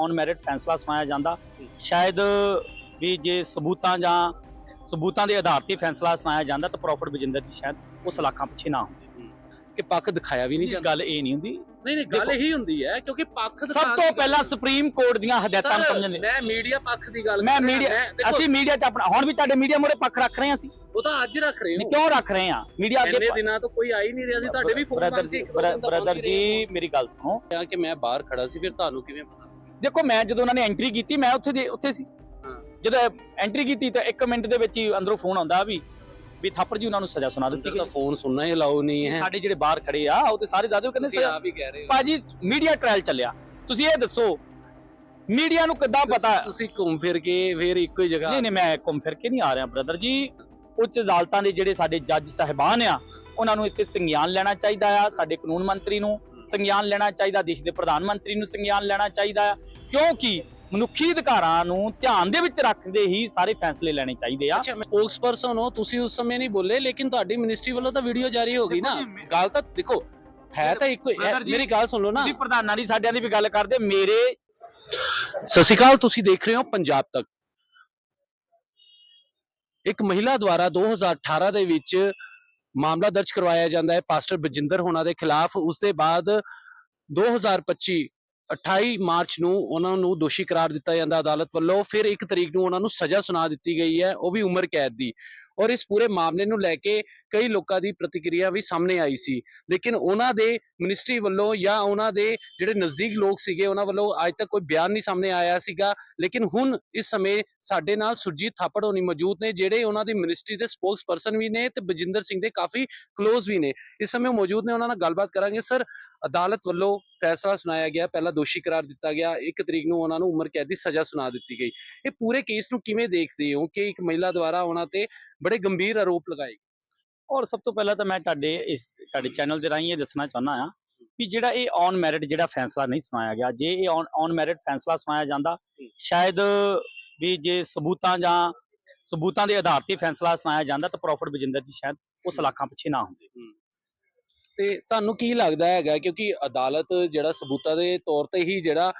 On merit ਫੈਸਲਾ ਸੁਣਾਇਆ ਜਾਂਦਾ। ਸ਼ਾਇਦ ਵੀ ਜੇ ਸਬੂਤਾਂ ਜਾਂ ਸਬੂਤਾਂ ਦੇ ਆਧਾਰ ਤੇ ਫੈਸਲਾ ਸੁਣਾਇਆ ਜਾਂਦਾ ਤਾਂ ਪ੍ਰੋਫਟ ਬਜਿੰਦਰ ਜੀ ਸ਼ਾਇਦ ਉਸ ਲੱਖਾਂ ਪਿੱਛੇ ਨਾ ਹੁੰਦੇ ਕਿ ਪੱਖ ਦਿਖਾਇਆ ਵੀ ਨਹੀਂ ਗੱਲ ਇਹ ਨਹੀਂ ਹੁੰਦੀ। ਨਹੀਂ ਨਹੀਂ ਗੱਲ ਇਹੀ ਹੁੰਦੀ ਹੈ ਕਿਉਂਕਿ ਪੱਖ ਸਭ ਤੋਂ ਪਹਿਲਾਂ ਸੁਪਰੀਮ ਕੋਰਟ ਦੀਆਂ ਹਦਾਇਤਾਂ ਨੂੰ ਸਮਝਣ ਲਈ। ਮੈਂ ਮੀਡੀਆ ਪੱਖ ਦੀ ਗੱਲ ਮੈਂ ਕਰ ਮੀਡੀਆ ਅਸੀਂ ਮੀਡੀਆ 'ਚ ਆਪਣਾ ਹੁਣ ਵੀ ਤੁਹਾਡੇ ਮੀਡੀਆ ਮੋਰੇ ਪੱਖ ਰੱਖ ਰਹੇ ਹਾਂ ਅਸੀਂ। ਉਹ ਤਾਂ ਅੱਜ ਰੱਖ ਰਹੇ ਹੋ। ਕਿਉਂ ਰੱਖ ਰਹੇ ਹਾਂ? ਮੀਡੀਆ ਇੰਨੇ ਅੱਗੇ ਦਿਨਾਂ ਤੋਂ ਕੋਈ ਆ ਹੀ ਨਹੀਂ ਰਿਹਾ ਸੀ ਤੁਹਾਡੇ ਵੀ phone brother ji brother ji ਮੇਰੀ ਗੱਲ ਸੁਣੋ। ਕਿ ਮੈਂ ਬਾਹਰ ਖੜਾ ਸੀ ਫਿਰ ਤੁਹਾਨੂੰ ਕਿਵੇਂ ਪਤਾ ਦੇਖੋ ਮੈਂ ਜਦੋਂ ਉਹਨਾਂ ਨੇ ਐਂਟਰੀ ਕੀਤੀ ਮੈਂ ਉੱਥੇ ਦੇ ਉੱਥੇ ਸੀ। ਜਦੋਂ ਐਂਟਰੀ ਕੀਤੀ ਤਾਂ 1 ਮਿੰਟ ਦੇ ਵਿੱਚ ਹੀ ਅੰਦਰੋਂ ਫੋਨ ਆਉਂਦਾ ਵੀ ਵੀ ਥਾਪੜ ਜੀ ਉਹਨਾਂ ਨੂੰ ਸਜ਼ਾ ਸੁਣਾ ਦਿੱਤੀ ਗਈ। ਫੋਨ ਸੁਣਨਾ ਹੀ ਅਲਾਉ ਨਹੀਂ ਹੈ। ਸਾਡੇ ਜਿਹੜੇ ਬਾਹਰ ਖੜੇ ਆ ਉਹ ਤੇ ਸਾਰੇ ਦਾਦੇ ਕਹਿੰਦੇ ਸਜ਼ਾ ਆਪ ਹੀ ਕਹਿ ਰਹੇ ਹੋ। ਭਾਜੀ ਮੀਡੀਆ ਟ੍ਰਾਇਲ ਚੱਲਿਆ। ਤੁਸੀਂ ਇਹ ਦੱਸੋ ਮੀਡੀਆ ਨੂੰ ਕਿੱਦਾਂ ਪਤਾ ਤੁਸੀਂ ਘੁੰਮ ਫਿਰ ਕੇ ਫਿਰ ਇੱਕੋ ਹੀ ਜਗ੍ਹਾ ਨਹੀਂ ਨਹੀਂ ਮੈਂ ਘੁੰਮ ਫਿਰ ਕੇ ਨਹੀਂ ਆ ਰਿਹਾ ਬ੍ਰਦਰ ਜੀ। ਉੱਚ ਅਦਾਲਤਾਂ ਦੇ ਜਿਹੜੇ ਸਾਡੇ ਜੱਜ ਸਾਹਿਬਾਨ ਆ ਉਹਨਾਂ ਨੂੰ ਇੱਥੇ ਸੰਗਿਆਨ ਲੈਣਾ ਚਾਹੀਦਾ ਆ ਸਾਡੇ ਕਾਨੂੰਨ ਮੰਤਰੀ ਨੂੰ। ਸੰਗਿਆਨ ਲੈਣਾ ਚਾਹੀਦਾ ਦੇਸ਼ ਦੇ ਪ੍ਰਧਾਨ ਮੰਤਰੀ ਨੂੰ ਸੰਗਿਆਨ ਲੈਣਾ ਚਾਹੀਦਾ ਕਿਉਂਕਿ ਮਨੁੱਖੀ ਅਧਿਕਾਰਾਂ ਨੂੰ ਧਿਆਨ ਦੇ ਵਿੱਚ ਰੱਖਦੇ ਹੀ ਸਾਰੇ ਫੈਸਲੇ ਲੈਣੇ ਚਾਹੀਦੇ ਆ। ਸਪੋਕਸਪਰਸਨ ਹੋ ਤੁਸੀਂ ਉਸ ਸਮੇਂ ਨਹੀਂ ਬੋਲੇ ਲੇਕਿਨ ਤੁਹਾਡੀ ਮਿਨਿਸਟਰੀ ਵੱਲੋਂ ਤਾਂ ਵੀਡੀਓ ਜਾਰੀ ਹੋ ਗਈ ਨਾ। ਗੱਲ ਤਾਂ ਦੇਖੋ ਹੈ ਤਾਂ ਇੱਕੋ ਮੇਰੀ ਗੱਲ ਸੁਣ ਲਓ ਨਾ। ਤੁਸੀਂ ਪ੍ਰਧਾਨਾਂ ਦੀ ਸਾਡਿਆਂ ਦੀ ਵੀ ਗੱਲ ਕਰਦੇ ਮੇਰੇ ਸਤਿ ਸ਼੍ਰੀ ਅਕਾਲ ਤੁਸੀਂ ਦੇਖ ਰਹੇ ਹੋ ਪੰਜਾਬ ਤੱਕ। ਇੱਕ ਮਹਿਲਾ ਦੁਆਰਾ 2018 ਦੇ ਵਿੱਚ ਮਾਮਲਾ ਦਰਜ ਕਰਵਾਇਆ ਜਾਂਦਾ ਹੈ ਪਾਸਟਰ ਬਜਿੰਦਰ ਹੋਣਾ ਦੇ ਖਿਲਾਫ। ਉਸ ਦੇ ਬਾਅਦ 2025 28 ਮਾਰਚ ਨੂੰ ਉਹਨਾਂ ਨੂੰ ਦੋਸ਼ੀ ਕਰਾਰ ਦਿੱਤਾ ਜਾਂਦਾ ਅਦਾਲਤ ਵੱਲੋਂ। ਫਿਰ 1 ਤਰੀਕ ਨੂੰ ਉਹਨਾਂ ਨੂੰ ਸਜ਼ਾ ਸੁਣਾ ਦਿੱਤੀ ਗਈ ਹੈ, ਉਹ ਵੀ ਉਮਰ ਕੈਦ ਦੀ। ਔਰ ਇਸ ਪੂਰੇ ਮਾਮਲੇ ਨੂੰ ਲੈ ਕੇ ਕਈ ਲੋਕਾਂ ਦੀ ਪ੍ਰਤੀਕਿਰਿਆ ਵੀ ਸਾਹਮਣੇ ਆਈ ਸੀ। ਲੇਕਿਨ ਉਹਨਾਂ ਦੇ ਮਿਨਿਸਟਰੀ ਵੱਲੋਂ ਜਾਂ ਉਹਨਾਂ ਦੇ ਜਿਹੜੇ ਨਜ਼ਦੀਕ ਲੋਕ ਸੀਗੇ, ਉਹਨਾਂ ਵੱਲੋਂ ਅੱਜ ਤੱਕ ਕੋਈ ਬਿਆਨ ਨਹੀਂ ਸਾਹਮਣੇ ਆਇਆ ਸੀਗਾ। ਲੇਕਿਨ ਹੁਣ ਇਸ ਸਮੇਂ ਸਾਡੇ ਨਾਲ ਸੁਰਜੀਤ ਥਾਪੜ ਹੋਣੀ ਮੌਜੂਦ ਨੇ, ਜਿਹੜੇ ਉਹਨਾਂ ਦੀ ਮਿਨਿਸਟਰੀ ਦੇ ਸਪੋਕਸ ਪਰਸਨ ਵੀ ਨੇ ਤੇ ਬਜਿੰਦਰ ਸਿੰਘ ਦੇ ਕਾਫੀ ਕਲੋਜ਼ ਵੀ ਨੇ। ਇਸ ਸਮੇਂ ਉਹ ਮੌਜੂਦ ਨੇ, ਉਹਨਾਂ ਨਾਲ ਗੱਲਬਾਤ ਕਰਾਂਗੇ। ਸਰ, ਅਦਾਲਤ ਵੱਲੋਂ ਫੈਸਲਾ ਸੁਣਾਇਆ ਗਿਆ। ਪਹਿਲਾਂ ਦੋਸ਼ੀ ਕਰਾਰ ਦਿੱਤਾ ਗਿਆ। ਇੱਕ ਤਰੀਕ ਨੂੰ ਉਹਨਾਂ ਨੂੰ ਉਮਰ ਕੈਦ ਦੀ ਸਜ਼ਾ ਸੁਣਾ ਦਿੱਤੀ ਗਈ। ਇਹ ਪੂਰੇ ਕੇਸ ਨੂੰ ਕਿਵੇਂ ਦੇਖਦੇ ਹੋ ਕਿ ਇੱਕ ਮਹਿਲਾ ਦੁਆਰਾ ਉਹਨਾਂ ਤੇ ਬੜੇ ਗੰਭੀਰ ਆਰੋਪ ਲਗਾਏ ਔਰ ਸਭ ਤੋਂ ਪਹਿਲਾਂ ਤਾਂ ਮੈਂ ਤੁਹਾਡੇ ਇਸ ਤੁਹਾਡੇ ਚੈਨਲ ਦੇ ਰਾਹੀਂ ਇਹ ਦੱਸਣਾ ਚਾਹੁੰਦਾ ਆ ਕਿ ਜਿਹੜਾ ਇਹ ਔਨ ਮੈਰਿਟ ਜਿਹੜਾ ਫੈਸਲਾ ਨਹੀਂ ਸੁਣਾਇਆ ਗਿਆ ਜੇ ਇਹ ਔਨ ਮੈਰਿਟ ਫੈਸਲਾ ਸੁਣਾਇਆ ਜਾਂਦਾ ਸ਼ਾਇਦ ਵੀ ਜੇ ਸਬੂਤਾਂ ਜਾਂ ਸਬੂਤਾਂ ਦੇ ਆਧਾਰ ਤੇ ਫੈਸਲਾ ਸੁਣਾਇਆ ਜਾਂਦਾ ਤਾਂ ਪ੍ਰੋਫਟ ਬਜਿੰਦਰ ਜੀ ਸ਼ਾਇਦ ਉਸ ਲੱਖਾਂ ਪਿੱਛੇ ਨਾ ਹੁੰਦੇ। ਤੇ ਤੁਹਾਨੂੰ ਕੀ ਲੱਗਦਾ ਹੈਗਾ ਕਿਉਂਕਿ ਅਦਾਲਤ ਜਿਹੜਾ ਸਬੂਤਾਂ ਦੇ ਤੌਰ ਤੇ ਹੀ ਜਿਹੜਾ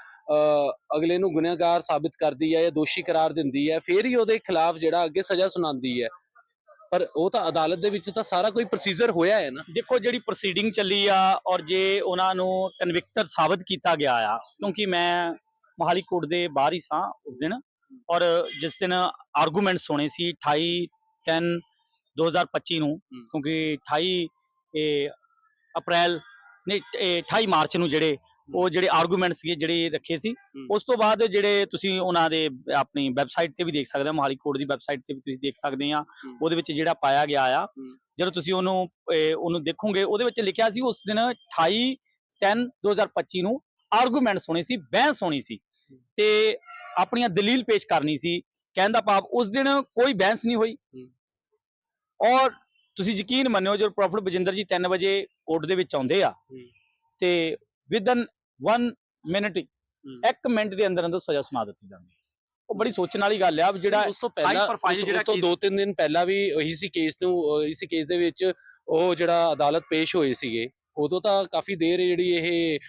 ਅਗਲੇ ਨੂੰ ਗੁਨਹਗਾਰ ਸਾਬਿਤ ਕਰਦੀ ਹੈ ਜਾਂ ਦੋਸ਼ੀ ਕਰਾਰ ਦਿੰਦੀ ਹੈ ਫਿਰ ਹੀ ਉਹਦੇ ਖਿਲਾਫ ਜਿਹੜਾ ਅੱਗੇ ਸਜ਼ਾ ਸੁਣਾਉਂਦੀ ਹੈ। ਪਰ ਉਹ ਤਾਂ ਅਦਾਲਤ ਦੇ ਵਿੱਚ ਤਾਂ ਸਾਰਾ ਕੋਈ ਪ੍ਰੋਸੀਜਰ ਹੋਇਆ ਹੈ ਨਾ। ਦੇਖੋ ਜਿਹੜੀ ਪ੍ਰੋਸੀਡਿੰਗ ਚੱਲੀ ਆ ਔਰ ਜੇ ਉਹਨਾਂ ਨੂੰ ਕਨਵਿਕਟਡ ਸਾਬਤ ਕੀਤਾ ਗਿਆ ਆ ਕਿਉਂਕਿ ਮੈਂ ਮੋਹਾਲੀ ਕੋਰਟ ਦੇ ਬਾਹਰ ਹੀ ਸਾਂ ਉਸ ਦਿਨ ਔਰ ਜਿਸ ਦਿਨ ਆਰਗੂਮੈਂਟਸ ਹੋਣੇ ਸੀ 28 10 2025 ਨੂੰ ਕਿਉਂਕਿ 28 ਇਹ ਅਪ੍ਰੈਲ ਨਹੀਂ ਇਹ 28 ਮਾਰਚ ਨੂੰ ਜਿਹੜੇ ਉਹ ਜਿਹੜੇ ਆਰਗੂਮੈਂਟ ਸੀਗੇ ਜਿਹੜੇ ਰੱਖੇ ਸੀ ਉਸ ਤੋਂ ਬਾਅਦ ਜਿਹੜੇ ਤੁਸੀਂ ਉਹਨਾਂ ਦੇ ਆਪਣੀ ਵੈਬਸਾਈਟ ਤੇ ਵੀ ਦੇਖ ਸਕਦੇ ਹੋ ਮੋਹਾਲੀ ਕੋਰਟ ਦੀ ਵੈਬਸਾਈਟ ਤੇ ਵੀ ਤੁਸੀਂ ਦੇਖ ਸਕਦੇ ਆ ਉਹਦੇ ਵਿੱਚ ਜਿਹੜਾ ਪਾਇਆ ਗਿਆ ਆ। ਜਦੋਂ ਤੁਸੀਂ ਉਹਨੂੰ ਉਹਨੂੰ ਦੇਖੋਗੇ ਉਹਦੇ ਵਿੱਚ ਲਿਖਿਆ ਸੀ ਉਸ ਦਿਨ 28 10 2025 ਨੂੰ ਆਰਗੂਮੈਂਟਸ ਹੋਣੇ ਸੀ ਬਹਿਸ ਹੋਣੀ ਸੀ। ਤੇ ਆਪਣੀਆਂ ਦਲੀਲ ਪੇਸ਼ ਕਰਨੀ ਸੀ ਕਹਿਣ ਦਾ ਭਾਵ ਉਸ ਦਿਨ ਕੋਈ ਬਹਿਸ ਨਹੀਂ ਹੋਈ। ਔਰ ਤੁਸੀਂ ਯਕੀਨ ਮੰਨਿਓ ਜਦੋਂ ਪ੍ਰੋਫੈਸਰ ਬਜਿੰਦਰ ਜੀ 3 ਵਜੇ ਕੋਰਟ ਦੇ ਵਿੱਚ ਆਉਂਦੇ ਆ ਤੇ ਵਿਦਨ 1 ਮਿੰਟ 1 ਮਿੰਟ ਦੇ ਅੰਦਰ ਅੰਦਰ ਸਜ਼ਾ ਸੁਣਾ ਦਿੱਤੀ ਜਾਂਦੀ ਹੈ। ਉਹ ਬੜੀ ਸੋਚਣ ਵਾਲੀ ਗੱਲ ਆ ਜਿਹੜਾ ਉਸ ਤੋਂ ਪਹਿਲਾਂ ਉਸ- ਤੋਂ ਦਿਨ ਪਹਿਲਾਂ ਵੀ ਇਹੀ ਸੀ ਕੇਸ ਨੂੰ ਇਸੇ ਕੇਸ ਦੇ ਵਿੱਚ ਉਹ ਜਿਹੜਾ ਅਦਾਲਤ ਪੇਸ਼ ਹੋਏ ਸੀਗੇ। ਉਦੋਂ ਤਾਂ ਕਾਫੀ ਦੇਰ ਜਿਹੜੀ ਇਹ